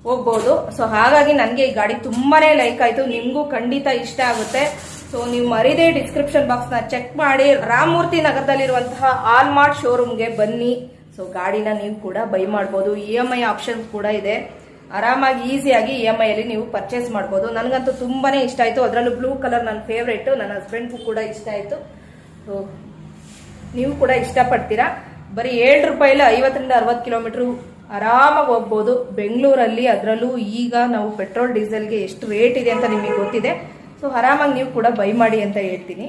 ಹೋಗ್ಬೋದು. ಸೊ ಹಾಗಾಗಿ ನನಗೆ ಈ ಗಾಡಿ ತುಂಬಾ ಲೈಕ್ ಆಯಿತು. ನಿಮಗೂ ಖಂಡಿತ ಇಷ್ಟ ಆಗುತ್ತೆ. ಸೊ ನೀವು ಮರಿದೇ ಡಿಸ್ಕ್ರಿಪ್ಷನ್ ಬಾಕ್ಸ್ನ ಚೆಕ್ ಮಾಡಿ. ರಾಮಮೂರ್ತಿ ನಗರದಲ್ಲಿರುವಂತಹ ಆಲ್ಮಾರ್ಟ್ ಶೋರೂಮ್ಗೆ ಬನ್ನಿ. ಸೊ ಗಾಡಿನ ನೀವು ಕೂಡ ಬೈ ಮಾಡ್ಬೋದು. ಇ ಎಂ ಐ ಆಪ್ಷನ್ಸ್ ಕೂಡ ಇದೆ. ಆರಾಮಾಗಿ ಈಸಿಯಾಗಿ ಇ ಎಂ ಐಯಲ್ಲಿ ನೀವು ಪರ್ಚೇಸ್ ಮಾಡ್ಬೋದು. ನನಗಂತೂ ತುಂಬಾನೇ ಇಷ್ಟ ಆಯಿತು. ಅದರಲ್ಲೂ ಬ್ಲೂ ಕಲರ್ ನನ್ನ ಫೇವ್ರೇಟು ನನ್ನ ಹಸ್ಬೆಂಡ್ಗೂ ಕೂಡ ಇಷ್ಟ ಆಯಿತು. ಸೊ ನೀವು ಕೂಡ ಇಷ್ಟಪಡ್ತೀರಾ? ಬರೀ ಏಳು ರೂಪಾಯಿಲಿ ಐವತ್ತರಿಂದ ಅರವತ್ತು ಕಿಲೋಮೀಟ್ರು ಆರಾಮಾಗಿ ಹೋಗ್ಬೋದು. ಬೆಂಗಳೂರಲ್ಲಿ, ಅದರಲ್ಲೂ ಈಗ ನಾವು ಪೆಟ್ರೋಲ್ ಡೀಸೆಲ್ಗೆ ಎಷ್ಟು ರೇಟ್ ಇದೆ ಅಂತ ನಿಮಗೆ ಗೊತ್ತಿದೆ. ಸೊ ಆರಾಮಾಗಿ ನೀವು ಕೂಡ ಬೈ ಮಾಡಿ ಅಂತ ಹೇಳ್ತೀನಿ.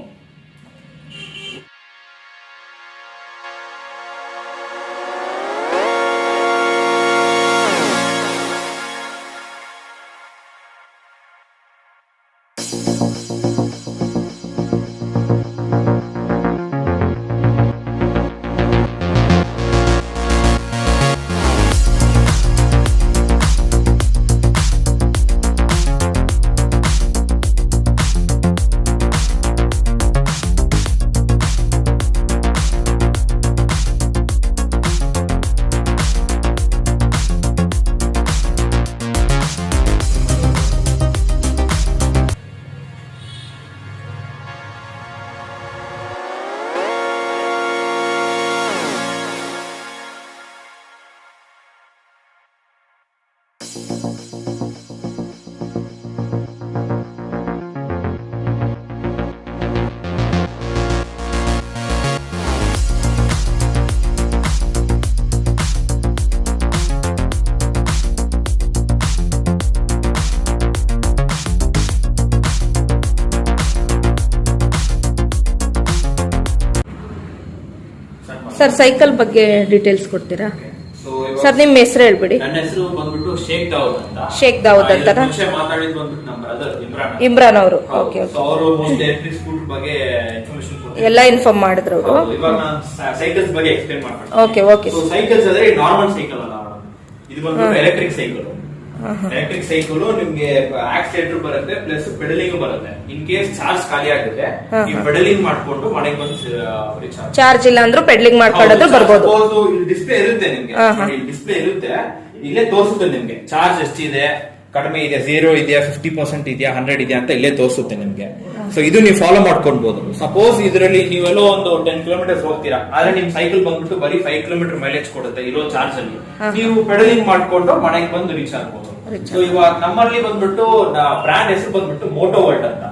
ಸರ್ ಸೈಕಲ್ ಬಗ್ಗೆ ಡೀಟೇಲ್ಸ್ ಕೊಡ್ತೀರಾ? ಸರ್ ನಿಮ್ಮ ಹೆಸರು ಹೇಳ್ಬಿಡಿ. ನನ್ನ ಹೆಸರು ಬಂದ್ಬಿಟ್ಟು ಶೇಖ್ ದಾವೂದ್ ಅಂತ. ಶೇಖ್ ದಾವೂದ್ ಆ, ಇದಕ್ಕೆ ಅಂತನಾ? ಮುಂಚೆ ಮಾತಾಡಿದ್ ಬಂದ್ಬಿಟ್ಟು ನಮ್ಮ ಬ್ರದರ್ ಇಮ್ರಾನ್. ಇಮ್ರಾನ್ ಅವರು. ಓಕೆ ಓಕೆ ಅವರು ಮೋಸ್ಟ್ ಎಲೆಕ್ಟ್ರಿಕ್ ಸ್ಕೂಟರ್ ಬಗ್ಗೆ ಇನ್ಫಾರ್ಮೇಶನ್ ಎಲ್ಲ ಇನ್ಫಾರ್ಮ್ ಮಾಡಿದ್ರು ಅವರು. ಇವಾಗ ನಾನು ಸೈಕಲ್ಸ್ ಬಗ್ಗೆ ಎಕ್ಸ್ಪ್ಲೇನ್ ಮಾಡ್ತೀನಿ ಓಕೆ ಓಕೆ ಸೊ ಸೈಕಲ್ಸ್ ಅಂದ್ರೆ ನಾರ್ಮಲ್ ಸೈಕಲ್ ಅಲ್ಲ ಇದು ಬಂದ್ಬಿಟ್ಟು ಎಲೆಕ್ಟ್ರಿಕ್ ಸೈಕಲ್ ಎಲೆಕ್ಟ್ರಿಕ್ ಸೈಕಲ್ ನಿಮ್ಗೆ ಆಕ್ಸಿಲೇಟರ್ ಬರುತ್ತೆ ಪ್ಲಸ್ ಪೆಡಲಿಂಗ್ ಬರುತ್ತೆ. ಇನ್ ಕೇಸ್ ಚಾರ್ಜ್ ಖಾಲಿ ಆಗುತ್ತೆ ಈ. ಪೆಡಲಿಂಗ್ ಮಾಡ್ಕೊಂಡು ಮನೆಗೆ ಬಂದು ಚಾರ್ಜ್ ಇಲ್ಲ ಅಂದ್ರೂ ಪೆಡಲಿಂಗ್ ಮಾಡ್ಕೊಳ್ಳೋದು ಬರ್ಬೋದು. ಡಿಸ್ಪ್ಲೇ ಇರುತ್ತೆ ನಿಮ್ಗೆ. ಡಿಸ್ಪ್ಲೇ ಇರುತ್ತೆ. ಇಲ್ಲೇ ತೋರಿಸುತ್ತೆ ನಿಮ್ಗೆ. ಚಾರ್ಜ್ ಎಷ್ಟಿದೆ ಕಡಿಮೆ ಇದೆ ಝೀರೋ ಇದೆಯಾ ಫಿಫ್ಟಿ ಪರ್ಸೆಂಟ್ ಇದೆಯಾ ಹಂಡ್ರೆಡ್ ಇದೆಯಾ ಅಂತ ಇಲ್ಲೇ ತೋರಿಸುತ್ತೆ ನಿಮ್ಗೆ. ಸೊ ಇದು ನೀವು ಫಾಲೋ ಮಾಡ್ಕೊಬಹುದು ಸಪೋಸ್ ಇದರಲ್ಲಿ ನೀವೆಲ್ಲೋ ಒಂದು ಟೆನ್ ಕಿಲೋಮೀಟರ್ಸ್ ಹೋಗ್ತೀರಾ ಆದ್ರೆ ನಿಮ್ ಸೈಕಲ್ ಬಂದ್ಬಿಟ್ಟು ಬರೀ ಫೈವ್ ಕಿಲೋಮೀಟರ್ ಮೈಲೇಜ್ ಕೊಡುತ್ತೆ ಇರೋ ಚಾರ್ಜ್ ಅಲ್ಲಿ. ನೀವು ಪೆಡಲಿಂಗ್ ಮಾಡ್ಕೊಂಡು ಮನೆಗೆ ಬಂದು ರೀಚ್ ಆಗ್ಬೋದು Reach ಸೊ ಇವಾಗ ನಮ್ಮಲ್ಲಿ ಬಂದ್ಬಿಟ್ಟು ಬ್ರಾಂಡ್ ಹೆಸರು ಬಂದ್ಬಿಟ್ಟು ಮೋಟೋ ವರ್ಲ್ಡ್ ಅಂತ.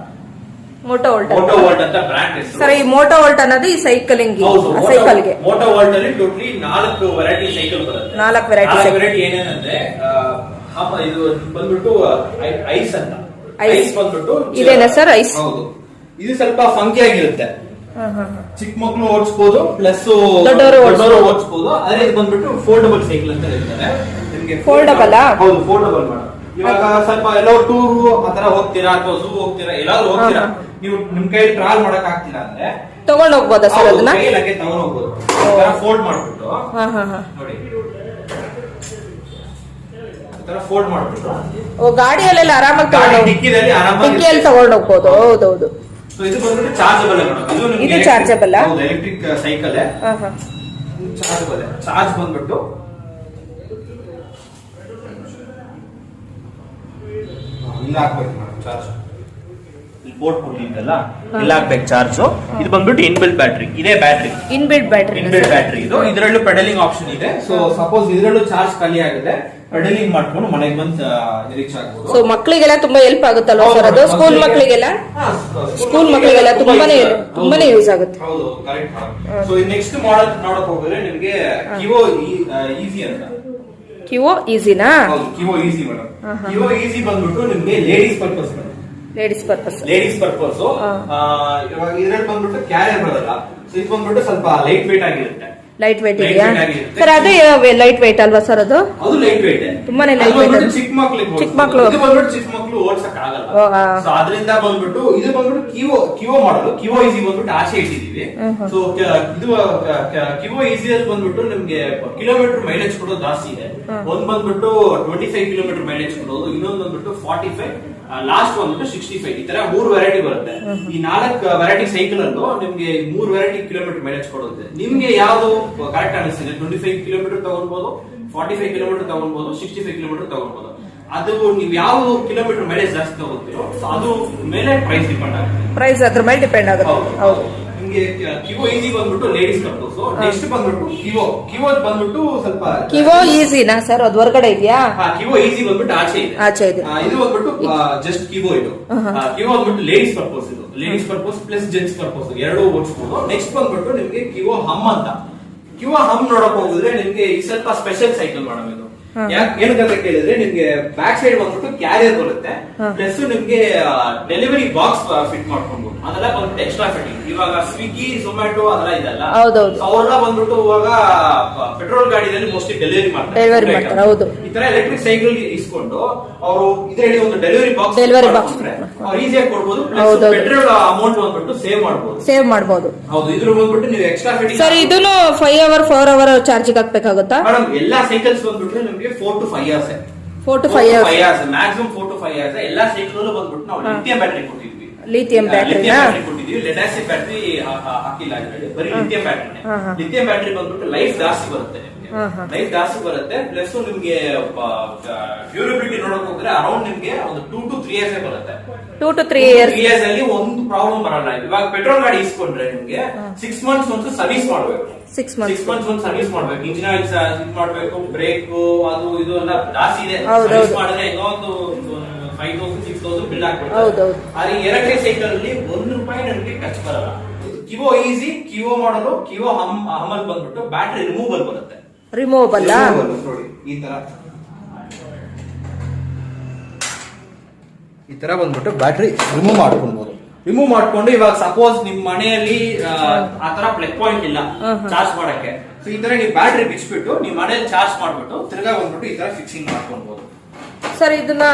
ಮೋಟೋ ವರ್ಲ್ಡ್ ಮೋಟೋ ವರ್ಲ್ಡ್ ಅಂತ ಬ್ರಾಂಡ್ ಹೆಸರು. ಸರ್ ಈ ಮೋಟೋ ವಾಲ್ಟ್ ಅನ್ನೋದು ಈ ಸೈಕಲಿಂಗ್ ಸೈಕಲ್ಗೆ ಮೋಟೋ ವರ್ಲ್ಡ್ ಅಲ್ಲಿ ಟೋಟಲಿ ನಾಲ್ಕು ವೆರೈಟಿ ಸೈಕಲ್ ಬರುತ್ತೆ. ನಾಲ್ಕು ವೆರೈಟಿ. ವೆರೈಟಿ ಏನೇನಂದ್ರೆ ಇದು ಬಂದ್ಬಿಟ್ಟು ಐಸ್ ಅಂತ. ಐಸ್. ಬಂದ್ಬಿಟ್ಟು ಇದೇನಾ ಸರ್ ಐಸ್? ಹೌದು. ಇದು ಸ್ವಲ್ಪ ಫಂಕಿ ಆಗಿರುತ್ತೆ. ಚಿಕ್ಕ ಮಕ್ಕಳು ಓಡಿಸಬಹುದು ಪ್ಲಸ್ ದೊಡ್ಡವರು ಓಡಿಸಬಹುದು ಆದ್ರೆ ಇದು ಬಂದ್ಬಿಟ್ಟು ಫೋಲ್ಡಬಲ್ ಸೈಕಲ್ ಅಂತ ಹೇಳ್ತಾರೆ. ನಿಮ್ಗೆ ಆ? ಹೌದು ಫೋಲ್ಡಬಲ್ ಮೇಡಮ್ ಇವಾಗ ಸ್ವಲ್ಪ ಎಲ್ಲೋ ಟೂರ್ ಆತರ ಹೋಗ್ತೀರಾ ಅಥವಾ ಝೂ ಹೋಗ್ತೀರಾ? ಎಲ್ಲಾದ್ರೂ ಹೋಗ್ತೀರಾ? ನೀವು ನಿಮ್ ಕೈ ಟ್ರಾವೆಲ್ ಮಾಡಕ್ ಆಗ್ತಿಲ್ಲ ಅಂದ್ರೆ ತಗೊಂಡ್ ಹೋಗ್ಬೋದಾ ಸರ್ ಅದನ್ನ? ಕೈಲಾಗೆ ತಗೊಂಡ್ ಹೋಗ್ಬೋದು. ಫೋಲ್ಡ್ ಮಾಡ್ಬಿಟ್ಟು ಹಾ ಹಾ ಹಾ. ನೋಡಿ. ಫೋಲ್ಡ್ ಮಾಡ್ಬಿಟ್ಟು. ಓ ಗಾಡಿಯಲ್ಲೆಲ್ಲ ಆರಾಮಾಗಿ ಗಾಡಿ ತಗೊಂಡು ಡಿಕ್ಕಿದಲ್ಲಿ ಆರಾಮಾಗಿ ಡಿಕ್ಕಿಯಲ್ಲಿ ತಗೊಂಡ್ ಹೋಗ್ಬೋದು. ಹೌದೌದು. ಸೊ ಇದು ಬಂದ್ಬಿಟ್ಟು ಚಾರ್ಜಬಲ್ ಇದು ಇದು ಚಾರ್ಜಬಲ್ ಎಲೆಕ್ಟ್ರಿಕ್ ಸೈಕಲ್ ಹಾ ಹಾ. ಚಾರ್ಜಬಲ್ ಚಾರ್ಜ್ ಬಂದ್ಬಿಟ್ಟು ಇಲ್ಲ ಹಾಕ್ಬೇಕು ಮೇಡಮ್ ಚಾರ್ಜ್ ಇಲ್ಲಿ ಬೋರ್ಡ್ ಕೊಟ್ಟಿದ್ದಲ್ಲ ಇಲ್ಲ ಹಾಕ್ಬೇಕು ಚಾರ್ಜ್ ಇದು ಬಂದ್ಬಿಟ್ಟು ಇನ್ಬಿಲ್ಟ್ ಬ್ಯಾಟ್ರಿ ಇದೇ battery inbuilt battery inbuilt battery ಇದು. ಇದರಲ್ಲೂ ಪೆಡಲಿಂಗ್ ಆಪ್ಷನ್ ಇದೆ. ಸೊ ಸಪೋಸ್ ಇದರಲ್ಲೂ ಚಾರ್ಜ್ ಖಾಲಿ ಆಗಿದೆ ಪೆಡಲಿಂಗ್ ಮಾಡ್ಕೊಂಡು ಮನೆಗೆ ಬಂದು ರೀಚ್ ಆಗ್ಬೋದು. ಸೊ ಮಕ್ಕಳಿಗೆಲ್ಲ ತುಂಬಾ ಹೆಲ್ಪ್ ಆಗುತ್ತಲ್ವಾ ಸರ್ ಅದು? ಸ್ಕೂಲ್ ಮಕ್ಕಳಿಗೆಲ್ಲ ಸ್ಕೂಲ್ ಮಕ್ಕಳಿಗೆಲ್ಲ ತುಂಬಾನೇ ತುಂಬಾನೇ ಯೂಸ್ ಆಗುತ್ತೆ. ಹೌದು ಕರೆಕ್ಟ್ ಸೊ ನೆಕ್ಸ್ಟ್ ಮಾಡೆಲ್ ನೋಡಕ್ ಹೋಗಿದ್ರೆ ನಿಮಗೆ ಕಿವೋ ಈಸಿ ಅಂತ. ಕಿವೋ ಈಸಿನಾ ಹೌದು Kivo easy madam. Kivo easy ಬಂದ್ಬಿಟ್ಟು ನಿಮ್ಗೆ ladies purpose madam ladies purpose ladies purpose. ಇವಾಗ ಇದ್ರಲ್ಲಿ ಬಂದ್ಬಿಟ್ಟು ಕ್ಯಾರಿಯರ್ ಬರಲ್ಲ ಸೊ ಇದು ಬಂದ್ಬಿಟ್ಟು ಸ್ವಲ್ಪ ಲೈಟ್ ವೇಟ್ ಆಗಿರುತ್ತೆ. ಲೈಟ್ ವೇಟ್ ಇದೆಯಾ. ಸರ್ ಅದು ಲೈಟ್ ವೇಟ್ ಅಲ್ವಾ ಸರ್ ಅದು? ತುಂಬಾನೇ ಲೈಟ್ ವೇಟ್ ಚಿಕ್ಕ ಮಕ್ಕಳು ಚಿಕ್ಕ ಮಕ್ಕಳು ಚಿಕ್ಕ. ಸೊ ಅದರಿಂದ ಬಂದ್ಬಿಟ್ಟು ಇದು ಬಂದ್ಬಿಟ್ಟು ಕಿವೋ ಕಿವೋ ಮಾಡೋದು ಕಿವೋ ಈಸಿ ಬಂದ್ಬಿಟ್ಟು ಆಸೆ ಇಟ್ಟಿದೀವಿ. ಸೊ ಇದು ಕಿವೋ ಈಸಿ ಅಲ್ಲಿ ಬಂದ್ಬಿಟ್ಟು ನಿಮ್ಗೆ ಕಿಲೋಮೀಟರ್ ಮೈಲೇಜ್ ಕೊಡೋದು ಜಾಸ್ತಿ ಇದೆ. ಒಂದ್ ಬಂದ್ಬಿಟ್ಟು ಟ್ವೆಂಟಿ ಫೈವ್ ಕಿಲೋಮೀಟರ್ ಮೈಲೇಜ್ ಕೊಡೋದು ಇನ್ನೊಂದ್ ಬಂದ್ಬಿಟ್ಟು ಫಾರ್ಟಿ ಫೈವ್ ಲಾಸ್ಟ್ ಬಂದ್ಬಿಟ್ಟು ಸಿಕ್ಸ್ಟಿ ಫೈವ್ ಈ ತರ ಮೂರು ವೆರೈಟಿ ಬರುತ್ತೆ. ಈ ನಾಲ್ಕು ವೆರೈಟಿ ಸೈಕಲ್ ಅಲ್ಲೂ ನಿಮ್ಗೆ ಮೂರು ವೆರೈಟಿ ಕಿಲೋಮೀಟರ್ ಮೈಲೇಜ್ ಕೊಡುತ್ತೆ. ನಿಮ್ಗೆ ಯಾವ್ದು ಕರೆಕ್ಟ್ ಅನಿಸ್ತಿದೆ ಟ್ವೆಂಟಿ ಫೈವ್ ಕಿಲೋಮೀಟರ್ ತಗೊಳ್ಬಹುದು ಫಾರ್ಟಿ ಫೈವ್ ಕಿಲೋಮೀಟರ್ ತಗೊಳ್ಬಹುದು ಸಿಕ್ಸ್ಟಿ ಫೈವ್ ಕಿಲೋಮೀಟರ್ ತಗೊಳ್ಬಹುದು ಅದು ನೀವು ಯಾವ ಕಿಲೋಮೀಟರ್ ಮೈಲೇಜ್ ಜಾಸ್ತಿ ತಗೋತೀರೋ ಅದು ಮೇಲೆ ಪ್ರೈಸ್ ಡಿಪೆಂಡ್ ಆಗುತ್ತೆ. ಪ್ರೈಸ್ ಅದ್ರ ಮೇಲೆ ಡಿಪೆಂಡ್ ಆಗುತ್ತೆ. ಹೌದು. ನಿಮ್ಗೆ ಕಿವೋ ಈಸಿ ಬಂದ್ಬಿಟ್ಟು ಲೇಡೀಸ್ ಸೊ ನೆಕ್ಸ್ಟ್ ಬಂದ್ಬಿಟ್ಟು ಕಿವೋ ಕಿವೋ ಬಂದ್ಬಿಟ್ಟು ಸ್ವಲ್ಪ ಕಿವೋ ಈಸಿನಾ ಸರ್ ಅದು ಹೊರಗಡೆ ಇದೆಯಾ? ಕಿವೋ ಈಸಿ ಬಂದ್ಬಿಟ್ಟು ಆಚೆ ಇದೆ. ಆಚೆ ಇದೆ. ಇದು ಬಂದ್ಬಿಟ್ಟು ಜಸ್ಟ್ ಕಿವೋ ಇದು. ಕಿವೋ ಬಂದ್ಬಿಟ್ಟು ಲೇಡೀಸ್ ಪರ್ಪಸ್ ಇದು. Ladies purpose plus gents purpose ಎರಡು ಓಡಿಸ್ಬೋದು ನೆಕ್ಸ್ಟ್ ಬಂದ್ಬಿಟ್ಟು ನಿಮ್ಗೆ ಕಿವೋ ಹಮ್ ಅಂತ. ಕಿವೋ ಹಮ್ ನೋಡಕ್ ಹೋಗಿದ್ರೆ ನಿಮ್ಗೆ ಈ ಸ್ವಲ್ಪ ಸ್ಪೆಷಲ್ ಸೈಕಲ್ ಮೇಡಮ್ ಇದು. ಏನಕ್ಕಂತ ಕೇಳಿದ್ರೆ ನಿಮ್ಗೆ ಬ್ಯಾಕ್ ಸೈಡ್ ಬಂದ್ಬಿಟ್ಟು ಕ್ಯಾರಿಯರ್ ಬರುತ್ತೆ. ಪ್ಲಸ್ ನಿಮ್ಗೆ ಡೆಲಿವರಿ ಬಾಕ್ಸ್ ಫಿಟ್ ಮಾಡ್ಕೊಬಹುದು ಅದೆಲ್ಲ ಬಂದ್ಬಿಟ್ಟು ಎಕ್ಸ್ಟ್ರಾ ಫಿಟ್ಟಿಂಗ್ ಇವಾಗ ಸ್ವಿಗ್ಗಿ ಝೊಮ್ಯಾಟೊ ಅದೆಲ್ಲ ಇದೆಲ್ಲ. ಹೌದೌದು. ಅವರೆಲ್ಲ ಬಂದ್ಬಿಟ್ಟು ಇವಾಗ ಪೆಟ್ರೋಲ್ ಗಾಡಿನಲ್ಲಿ ಮೋಸ್ಟ್ಲಿ ಡೆಲಿವರಿ ಮಾಡ್ತಾರೆ. ಡೆಲಿವರಿ ಮಾಡ್ತಾರೆ, ಹೌದು. ಈ ತರ ಎಲೆಕ್ಟ್ರಿಕ್ ಸೈಕಲ್ ಇಸ್ಕೊಂಡು ಅವರು ಇದರಲ್ಲಿ ಒಂದು ಡೆಲಿವರಿ ಬಾಕ್ಸ್ ಡೆಲಿವರಿ ಬಾಕ್ಸ್ ಅವ್ರು ಈಸಿಯಾಗಿ ಕೊಡ್ಬೋದು. ಪೆಟ್ರೋಲ್ ಅಮೌಂಟ್ ಬಂದ್ಬಿಟ್ಟು ಸೇವ್ ಮಾಡ್ಬೋದು. ಸೇವ್ ಮಾಡ್ಬೋದು. ಹೌದು ಇದ್ರ ಬಂದ್ಬಿಟ್ಟು ನೀವು ಎಕ್ಸ್ಟ್ರಾ ಫಿಟ್ಟಿಂಗ್ ಸರ್ ಇದನ್ನು ಫೈವ್ ಅವರ್ ಫೋರ್ ಅವರ್ ಚಾರ್ಜಿಗೆ ಹಾಕ್ಬೇಕಾಗುತ್ತಾ? ಮೇಡಮ್ ಎಲ್ಲಾ ಸೈಕಲ್ಸ್ ಬಂದ್ಬಿಟ್ಟು ನಿಮಗೆ four to five years four to five hours maximum four to five years ಎಲ್ಲಾ ಸೈಕಲ್ ಬಂದ್ಬಿಟ್ಟು ನಾವು. Lithium battery battery lithium battery battery lead acid battery ಹಾಕಿಲ್ಲ ಬರೀ ಲಿಥಿಯಂ ಬ್ಯಾಟರಿ. ಲಿಥಿಯಂ ಬ್ಯಾಟರಿ ಬಂದ್ಬಿಟ್ಟು ಲೈಫ್ ಜಾಸ್ತಿ ಬರುತ್ತೆ. ಲೈಫ್ ಜಾಸ್ತಿ ಬರುತ್ತೆ ಪ್ಲಸ್ ನಿಮ್ಗೆ ಡ್ಯೂರಬಿಲಿಟಿ ನೋಡಕ್ ಹೋದ್ರೆ ಅರೌಂಡ್ ನಿಮ್ಗೆ ಒಂದು ಟೂ ಟು ತ್ರೀ ಇಯರ್ಸ್ ಬರುತ್ತೆ. Two to three years years ಅಲ್ಲಿ ಒಂದು ಪ್ರಾಬ್ಲಮ್ ಬರಲ್ಲ. ಇವಾಗ ಪೆಟ್ರೋಲ್ ಗಾಡಿ ಇಸ್ಕೊಂಡ್ರೆ ನಿಮ್ಗೆ ಸಿಕ್ಸ್ ಮಂತ್ಸ್ ಒಂದು ಸರ್ವಿಸ್ ಮಾಡ್ಬೇಕು. ಸಿಕ್ಸ್ ಮಂತ್ ಸಿಕ್ಸ್ ಮಂತ್ಸ್ ಒಂದು ಸರ್ವಿಸ್ ಮಾಡ್ಬೇಕು. ಇಂಜಿನ್ ಆಯಿಲ್ ಇದು ಮಾಡ್ಬೇಕು ಬ್ರೇಕ್ ಅದು ಇದು ಎಲ್ಲ ಜಾಸ್ತಿ ಇದೆ. ಸರ್ವಿಸ್. ಮಾಡಿದ್ರೆ ಇನ್ನೊಂದು five thousand six thousand bill. ಆದ್ರೆ ಎಲೆಕ್ಟ್ರಿಕ್ ಸೈಕಲ್ ಅಲ್ಲಿ ಒಂದು ರೂಪಾಯಿ ನನಗೆ ಖರ್ಚು ಬರಲ್ಲ. ಕಿವೋ ಈಸಿ ಕಿವೋ ಮಾಡಲು ಕಿವೋ ಹಮ್ ಹಮಲ್ ಬಂದ್ಬಿಟ್ಟು ಬ್ಯಾಟ್ರಿ ರಿಮೂವಲ್ ಬರುತ್ತೆ. ರಿಮೂವಬಲ್ ನೋಡಿ ಈ ತರ. ಈ ತರ ಬಂದ್ಬಿಟ್ಟು ಬ್ಯಾಟ್ರಿ ರಿಮೂವ್ ಮಾಡ್ಕೊಳ್ಬಹುದು ರಿಮೂವ್ ಮಾಡ್ಕೊಂಡು ಇವಾಗ ಸಪೋಸ್ ನಿಮ್ ಮನೆಯಲ್ಲಿ ಆ, ಆ ತರ ಪ್ಲಗ್ ಪಾಯಿಂಟ್ ಇಲ್ಲ ಚಾರ್ಜ್ ಮಾಡಕ್ಕೆ. ಸೊ ಈ ತರ ನೀವು ಬ್ಯಾಟ್ರಿ ಬಿಚ್ಚಿಬಿಟ್ಟು ನಿಮ್ ಮನೇಲಿ ಚಾರ್ಜ್ ಮಾಡ್ಬಿಟ್ಟು ತಿರ್ಗಾ ಬಂದ್ಬಿಟ್ಟು ಈ ತರ ಫಿಕ್ಸಿಂಗ್ ಮಾಡ್ಕೊಳ್ಬಹುದು ಸರ್ ಇದನ್ನ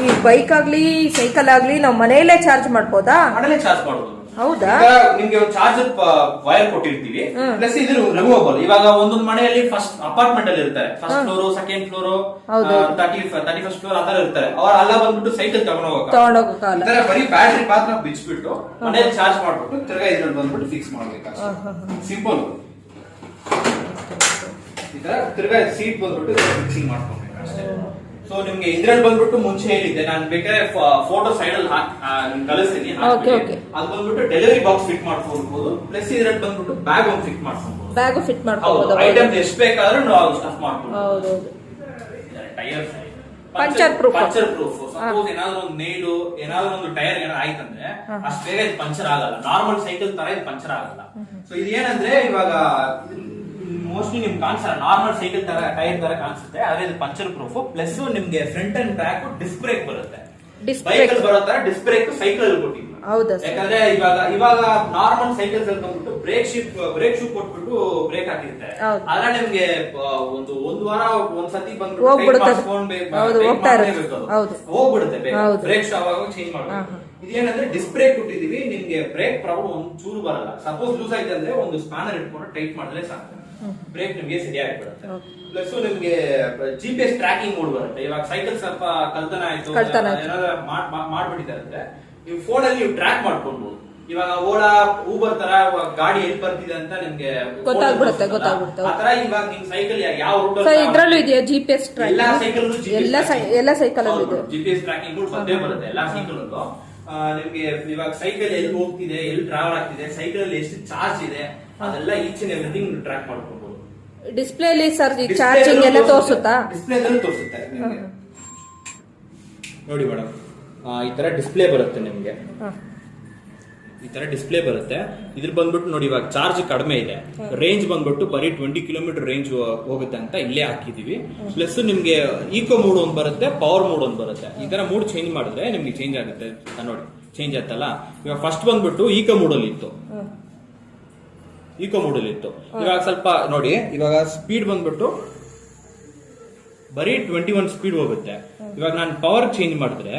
ಈ ಬೈಕ್ ಆಗ್ಲಿ ಸೈಕಲ್ ಆಗ್ಲಿ ನಾವು ಮನೆಯಲ್ಲೇ ಚಾರ್ಜ್ ಮಾಡ್ಬೋದಾ? ಮನೇಲೆ ಚಾರ್ಜ್ ಮಾಡ್ಬೋದು. ಹೌದಾ? ಈಗ ನಿಮ್ಗೆ ಒಂದು ಚಾರ್ಜರ್ ವೈರ್ ಕೊಟ್ಟಿರ್ತೀವಿ. ಪ್ಲಸ್ ಇದು ರಿಮೂವಬಲ್ ಇವಾಗ ಒಂದೊಂದು ಮನೆಯಲ್ಲಿ ಫಸ್ಟ್ ಅಪಾರ್ಟ್ಮೆಂಟ್ ಅಲ್ಲಿ ಇರ್ತಾರೆ. First floor second floor. Thirty thirty first floor ಆತರ ಇರ್ತಾರೆ. ಅವ್ರ ಅಲ್ಲ ಬಂದ್ಬಿಟ್ಟು ಸೈಕಲ್ ತಗೊಂಡು ಹೋಗಕ್ಕೆ. ಬರೀ ಬ್ಯಾಟ್ರಿ ಪಾತ್ರ ಬಿಚ್ಬಿಟ್ಟು ಮನೇಲಿ ಚಾರ್ಜ್ ಮಾಡ್ಬಿಟ್ಟು ತಿರ್ಗಾ ಇದ್ರಲ್ಲಿ ಬಂದ್ಬಿಟ್ಟು ಫಿಕ್ಸ್ ಮಾಡ್ಬೇಕು. ಸಿಂಪಲ್ ಈ ತರ ತಿರ್ಗಾ ಸೀಟ್ ಬಂದ್ಬಿಟ್ಟು ಫಿಕ್ಸಿಂಗ್ ಮಾಡ್ಕೊಬೇಕು ಅಷ್ಟೇ. ಸೊ ನಿಮ್ಗೆ ಇದ್ರಲ್ಲಿ ಬಂದ್ಬಿಟ್ಟು ಮುಂಚೆ ಹೇಳಿದ್ದೆ. ನಾನು ಬೇಕಾದ್ರೆ ಫೋಟೋ ಸೈಡ್ ಅಲ್ಲಿ ಕಳಿಸ್ತೀನಿ. ಅದು ಬಂದ್ಬಿಟ್ಟು ಡೆಲಿವರಿ ಬಾಕ್ಸ್ ಫಿಟ್ ಮಾಡ್ಕೊಬಹುದು ಪ್ಲಸ್ ಇದ್ರಲ್ಲಿ ಬಂದ್ಬಿಟ್ಟು ಬ್ಯಾಗ್ ಒಂದು ಫಿಟ್ ಮಾಡ್ಕೊಬಹುದು ಬ್ಯಾಗ್ ಫಿಟ್ ಮಾಡ್ಕೊಬಹುದು ಮಾಡ್ಕೋಬಹುದು ಐಟಮ್ ಎಷ್ಟು ಬೇಕಾದ್ರೂ ನಾವು ಸ್ಟಫ್ ಮಾಡ್ಬೋದು tyre puncture proof. Puncture proof suppose ಏನಾದ್ರು ಒಂದು ನೇಡು ಏನಾದ್ರು ಒಂದು ಟೈರ್ ಏನಾದ್ರು ಆಯ್ತಂದ್ರೆ. ಅಷ್ಟು ಬೇಗ ಇದು ಪಂಚರ್ ಆಗಲ್ಲ. ನಾರ್ಮಲ್ ಸೈಕಲ್ ತರ ಇದು ಪಂಚರ್ ಆಗಲ್ಲ. ಸೊ ಇದೇನಂದ್ರೆ ಇವಾಗ ಮೋಸ್ಟ್ಲಿ ನಿಮ್ಗೆ ಕಾಣಿಸಲ್ಲ. ನಾರ್ಮಲ್ ಸೈಕಲ್ ತರ ಟೈರ್ ತರ ಕಾಣಿಸುತ್ತೆ. ಆದ್ರೆ ಇದು ಪಂಚರ್ ಪ್ರೂಫ್ ಪ್ಲಸ್ ನಿಮ್ಗೆ front and back disc brake ಬರುತ್ತೆ. ಬೈಕಲ್ ಬೈಕ್ ಬರೋ ತರ ಡಿಸ್ಕ್ ಬ್ರೇಕ್ ಸೈಕಲ್ ಅಲ್ಲಿ ಹೌದಾ ಯಾಕಂದ್ರೆ ಇವಾಗ ಇವಾಗ ನಾರ್ಮಲ್ ಸೈಕಲ್ಸ್ ಅಲ್ಲಿ ಬಂದ್ಬಿಟ್ಟು ಬ್ರೇಕ್ ಶಿಪ್ ಬ್ರೇಕ್ ಶೂ ಕೊಟ್ಬಿಟ್ಟು ಬ್ರೇಕ್ ಹಾಕಿರ್ತಾರೆ ಆದ್ರೆ ನಿಮ್ಗೆ ಒಂದು ಒಂದ್ ವಾರ ಒಂದ್ ಸತಿ ಬಂದ್ಬಿಟ್ಟು ಹೋಗ್ಬಿಡುತ್ತೆ. ಬ್ರೇಕ್ ಶೂ ಅವಾಗ ಚೇಂಜ್ ಮಾಡ್ಬೇಕು. ಇದೇನಂದ್ರೆ ಡಿಸ್ ಬ್ರೇಕ್ ಕೊಟ್ಟಿದೀವಿ ನಿಮ್ಗೆ ಬ್ರೇಕ್ ಪ್ರಾಬ್ಲಮ್ ಒಂದ್ ಚೂರು ಬರಲ್ಲ. ಸಪೋಸ್ ಲೂಸ್ ಆಯ್ತಂದ್ರೆ ಒಂದು ಸ್ಪ್ಯಾನರ್ ಇಟ್ಕೊಂಡು ಟೈಟ್ ಮಾಡಿದ್ರೆ ಸಾಕು. ಬ್ರೇಕ್ ನಿಮ್ಗೆ ಸರಿಯಾಗಿ ಬರುತ್ತೆ. ಪ್ಲಸ್ ನಿಮ್ಗೆ G P S tracking mode ಬರುತ್ತೆ. ಇವಾಗ ಸೈಕಲ್ ಸ್ವಲ್ಪ ಕಲ್ತನ ಆಯ್ತು. ಏನಾದ್ರು ಮಾಡ್- ಮಾಡ್- ಮಾಡ್ಬಿಟ್ಟಿದ್ದಾರೆ ಅಂದ್ರೆ ನೀವು ಫೋನ್ ಅಲ್ಲಿ ನೀವು ಟ್ರ್ಯಾಕ್ ಮಾಡ್ಕೊಂಡು ಇವಾಗ ಓಲಾ ಊಬರ್ ತರ ಗಾಡಿ ಎಲ್ಲಿ ಬರ್ತಿದೆ ಅಂತ ನಿಮ್ಗೆ ಗೊತ್ತಾಗ್ಬಿಡುತ್ತೆ, ಗೊತ್ತಾಗ್ಬಿಡುತ್ತೆ. ಆತರ ಇವಾಗ ನಿಮ್ ಸೈಕಲ್ ಯಾವ ರೂಟ್ ಸರ್ ಇದ್ರಲ್ಲೂ ಇದೆಯಾ ಜಿಪಿಎಸ್ ಪಿ ಎಸ್ ಎಲ್ಲಾ ಸೈಕಲ್ ಎಲ್ಲ ಸೈಕಲ್ ಅಲ್ಲಿ ಇದೆ. ಜಿ ಪಿ ಎಸ್ ಟ್ರ್ಯಾಕಿಂಗ್ ಬಂದೇ ಬರುತ್ತೆ ಎಲ್ಲಾ ಸೈಕಲ್ ನಿಮ್ಗೆ ಇವಾಗ ಸೈಕಲ್ ಎಲ್ಲಿ ಹೋಗ್ತಿದೆ ಎಲ್ಲಿ ಟ್ರಾವೆಲ್ ಆಗ್ತಿದೆ ಸೈಕಲ್ ಅಲ್ಲಿ ಎಷ್ಟು ಚಾರ್ಜ್ ಇದೆ ಅದೆಲ್ಲ ಈಚ್ ಅಂಡ್ ಎವ್ರಿಥಿಂಗ್ ಟ್ರ್ಯಾಕ್ ಮಾಡ್ಕೊಬಹುದು ಡಿಸ್ಪ್ಲೇ ಅಲ್ಲಿ ಸರ್ ಚಾರ್ಜಿಂಗ್ ಎಲ್ಲ ತೋರಿಸುತ್ತಾ. ಡಿಸ್ಪ್ಲೇ ತೋರಿಸುತ್ತೆ ನಿಮ್ಗೆ. ನೋಡಿ ಮೇಡಮ್ ಈ ತರ ಡಿಸ್ಪ್ಲೇ ಬರುತ್ತೆ ನಿಮ್ಗೆ. ಈ ತರ ಡಿಸ್ಪ್ಲೇ ಬರುತ್ತೆ. ಇದ್ರ ಬಂದ್ಬಿಟ್ಟು ನೋಡಿ ಇವಾಗ ಚಾರ್ಜ್ ಕಡಿಮೆ ಇದೆ. ರೇಂಜ್ ಬಂದ್ಬಿಟ್ಟು ಬರೀ ಟ್ವೆಂಟಿ ಕಿಲೋಮೀಟರ್ ರೇಂಜ್ ಹೋಗುತ್ತೆ ಅಂತ ಇಲ್ಲೇ ಹಾಕಿದೀವಿ. ಪ್ಲಸ್ ನಿಮ್ಗೆ ಈಕೋ ಮೂಡ್ ಒಂದ್ ಬರುತ್ತೆ ಪವರ್ ಮೂಡ್ ಒಂದ್ ಬರುತ್ತೆ. ಈ ತರ ಮೂಡ್ ಚೇಂಜ್ ಮಾಡಿದ್ರೆ ನಿಮ್ಗೆ ಚೇಂಜ್ ಆಗುತ್ತೆ ನೋಡಿ. ಚೇಂಜ್ ಆಯ್ತಲ್ಲ? ಇವಾಗ ಫಸ್ಟ್ ಬಂದ್ಬಿಟ್ಟು ಈಕೋ ಮೂಡ್ ಅಲ್ಲಿ ಇತ್ತು. ಈಕೋ ಮೂಡ್ ಅಲ್ಲಿ ಇತ್ತು. ಇವಾಗ ಸ್ವಲ್ಪ ನೋಡಿ ಇವಾಗ ಸ್ಪೀಡ್ ಬಂದ್ಬಿಟ್ಟು ಬರೀ ಟ್ವೆಂಟಿ ಒನ್ ಸ್ಪೀಡ್ ಹೋಗುತ್ತೆ ಇವಾಗ ನಾನು ಪವರ್ ಚೇಂಜ್ ಮಾಡಿದ್ರೆ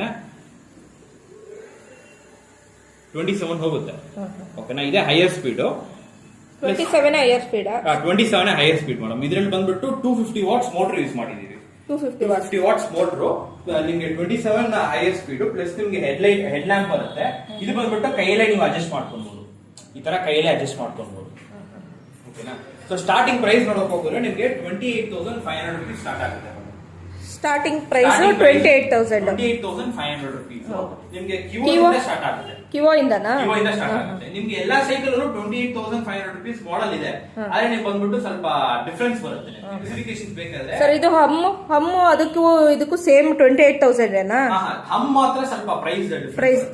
ಟ್ವೆಂಟಿ ಸೆವೆನ್ ಹೋಗುತ್ತೆ ಓಕೆನಾ ಇದೆ higher speed twenty seven higher speed twenty seven higher speed madam. ಇದ್ರಲ್ಲಿ ಬಂದ್ಬಿಟ್ಟು two fifty watts motor use ಮಾಡಿದೀವಿ. Two fifty watts fifty watts motor ನಿಮ್ಗೆ twenty seven higher speed plus ನಿಮ್ಗೆ headlight head lamp ಬರುತ್ತೆ ಇದು ಬಂದ್ಬಿಟ್ಟು ಕೈಯಲ್ಲೇ ನೀವು ಅಡ್ಜಸ್ಟ್ ಮಾಡ್ಕೊಬಹುದು ಈ ತರ ಕೈಯಲ್ಲೇ ಅಡ್ಜಸ್ಟ್ ಮಾಡ್ಕೊಬಹುದು ಓಕೆನಾ ಸೊ ಸ್ಟಾರ್ಟಿಂಗ್ ಪ್ರೈಸ್ ನೋಡಕ್ ಹೋಗಿದ್ರೆ ನಿಮ್ಗೆ twenty eight thousand five hundred rupees start ಆಗುತ್ತೆ starting price twenty eight thousand twenty eight thousand five hundred rupees ನಿಮ್ಗೆ? ಕ್ಯೂ ಸ್ಟಾರ್ಟ್ ಆಗುತ್ತೆ. ಕಿವೋ ಇಂದನಾ ಕಿವೋ ಇಂದ ಸ್ಟಾರ್ಟ್ ಆಗುತ್ತೆ. ನಿಮ್ಗೆ ಎಲ್ಲಾ cycle twenty eight thousand five hundred rupees model ಇದೆ. ಆದ್ರೆ ನೀವು ಬಂದ್ಬಿಟ್ಟು ಸ್ವಲ್ಪ ಡಿಫ್ರೆನ್ಸ್ ಬರುತ್ತೆ. ಸ್ಪೆಸಿಫಿಕೇಶನ್ ಬೇಕಾದ್ರೆ ಸರ್ ಇದು ಹಮ್ಮು ಹಮ್ಮು ಅದಕ್ಕೂ ಇದಕ್ಕೂ ಸೇಮ್ ಟ್ವೆಂಟಿ ಏಟ್ ತೌಸಂಡ್ ಏನಾ. ಹಮ್ ಮಾತ್ರ ಸ್ವಲ್ಪ ಪ್ರೈಸ್ ಪ್ರೈಸ್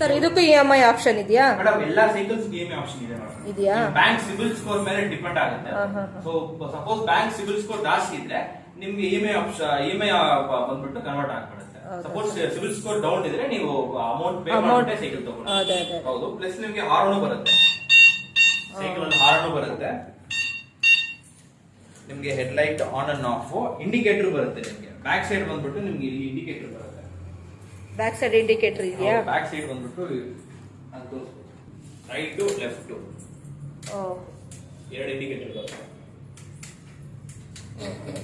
ಸರ್ ಇದಕ್ಕೂ ಇ ಎಂ ಐ ಆಪ್ಷನ್ ಇದೆಯಾ? ಮೇಡಮ್ ಎಲ್ಲಾ ಸೈಕಲ್ಸ್ ಇಎಂಐ ಆಪ್ಷನ್ ಇದೆ ಇದೆಯಾ? ಬ್ಯಾಂಕ್ ಸಿಬಿಲ್ ಸ್ಕೋರ್ ಮೇಲೆ ಡಿಪೆಂಡ್ ಆಗುತ್ತೆ. So suppose bank CIBIL score ಜಾಸ್ತಿ ಇದ್ರೆ ನಿಮ್ಗೆ E M I option E M I ಬಂದ್ಬಿಟ್ಟು ಕನ್ವರ್ಟ್ ಆಗ್ಬಿಡುತ್ತೆ? ಸಪೋಸ್ ಸಿವಿಲ್ ಸ್ಕೋರ್ ಡೌನ್ ಇದ್ರೆ ನೀವು ಅಮೌಂಟ್ ಪೇ ಮಾಡಿಬಿಟ್ಟೆ ಸೈಕಲ್ ತಗೊಳ್ಳಿ ಅದೇ. ಹೌದು. ಪ್ಲಸ್ ನಿಮಗೆ ಹಾರ್ನು ಬರುತ್ತೆ. ಸೈಕಲ್ ಅಲ್ಲಿ ಹಾರ್ನು ಬರುತ್ತೆ. ನಿಮ್ಗೆ headlight on and off indicator ಬರುತ್ತೆ ನಿಮಗೆ. ಬ್ಯಾಕ್ ಸೈಡ್ ಬಂದ್ಬಿಟ್ಟು ನಿಮ್ಗೆ ಇಲ್ಲಿ ಇಂಡಿಕೇಟರ್ ಬರುತ್ತೆ. ಬ್ಯಾಕ್ ಸೈಡ್ ಇಂಡಿಕೇಟರ್ ಇದೆಯಾ? ಬ್ಯಾಕ್ ಸೈಡ್ ಬಂದ್ಬಿಟ್ಟು ಅದು ರೈಟ್ ಲೆಫ್ಟ್ ಟು ಎರಡು ಇಂಡಿಕೇಟರ್ ಬರುತ್ತೆ. ಓಕೆ.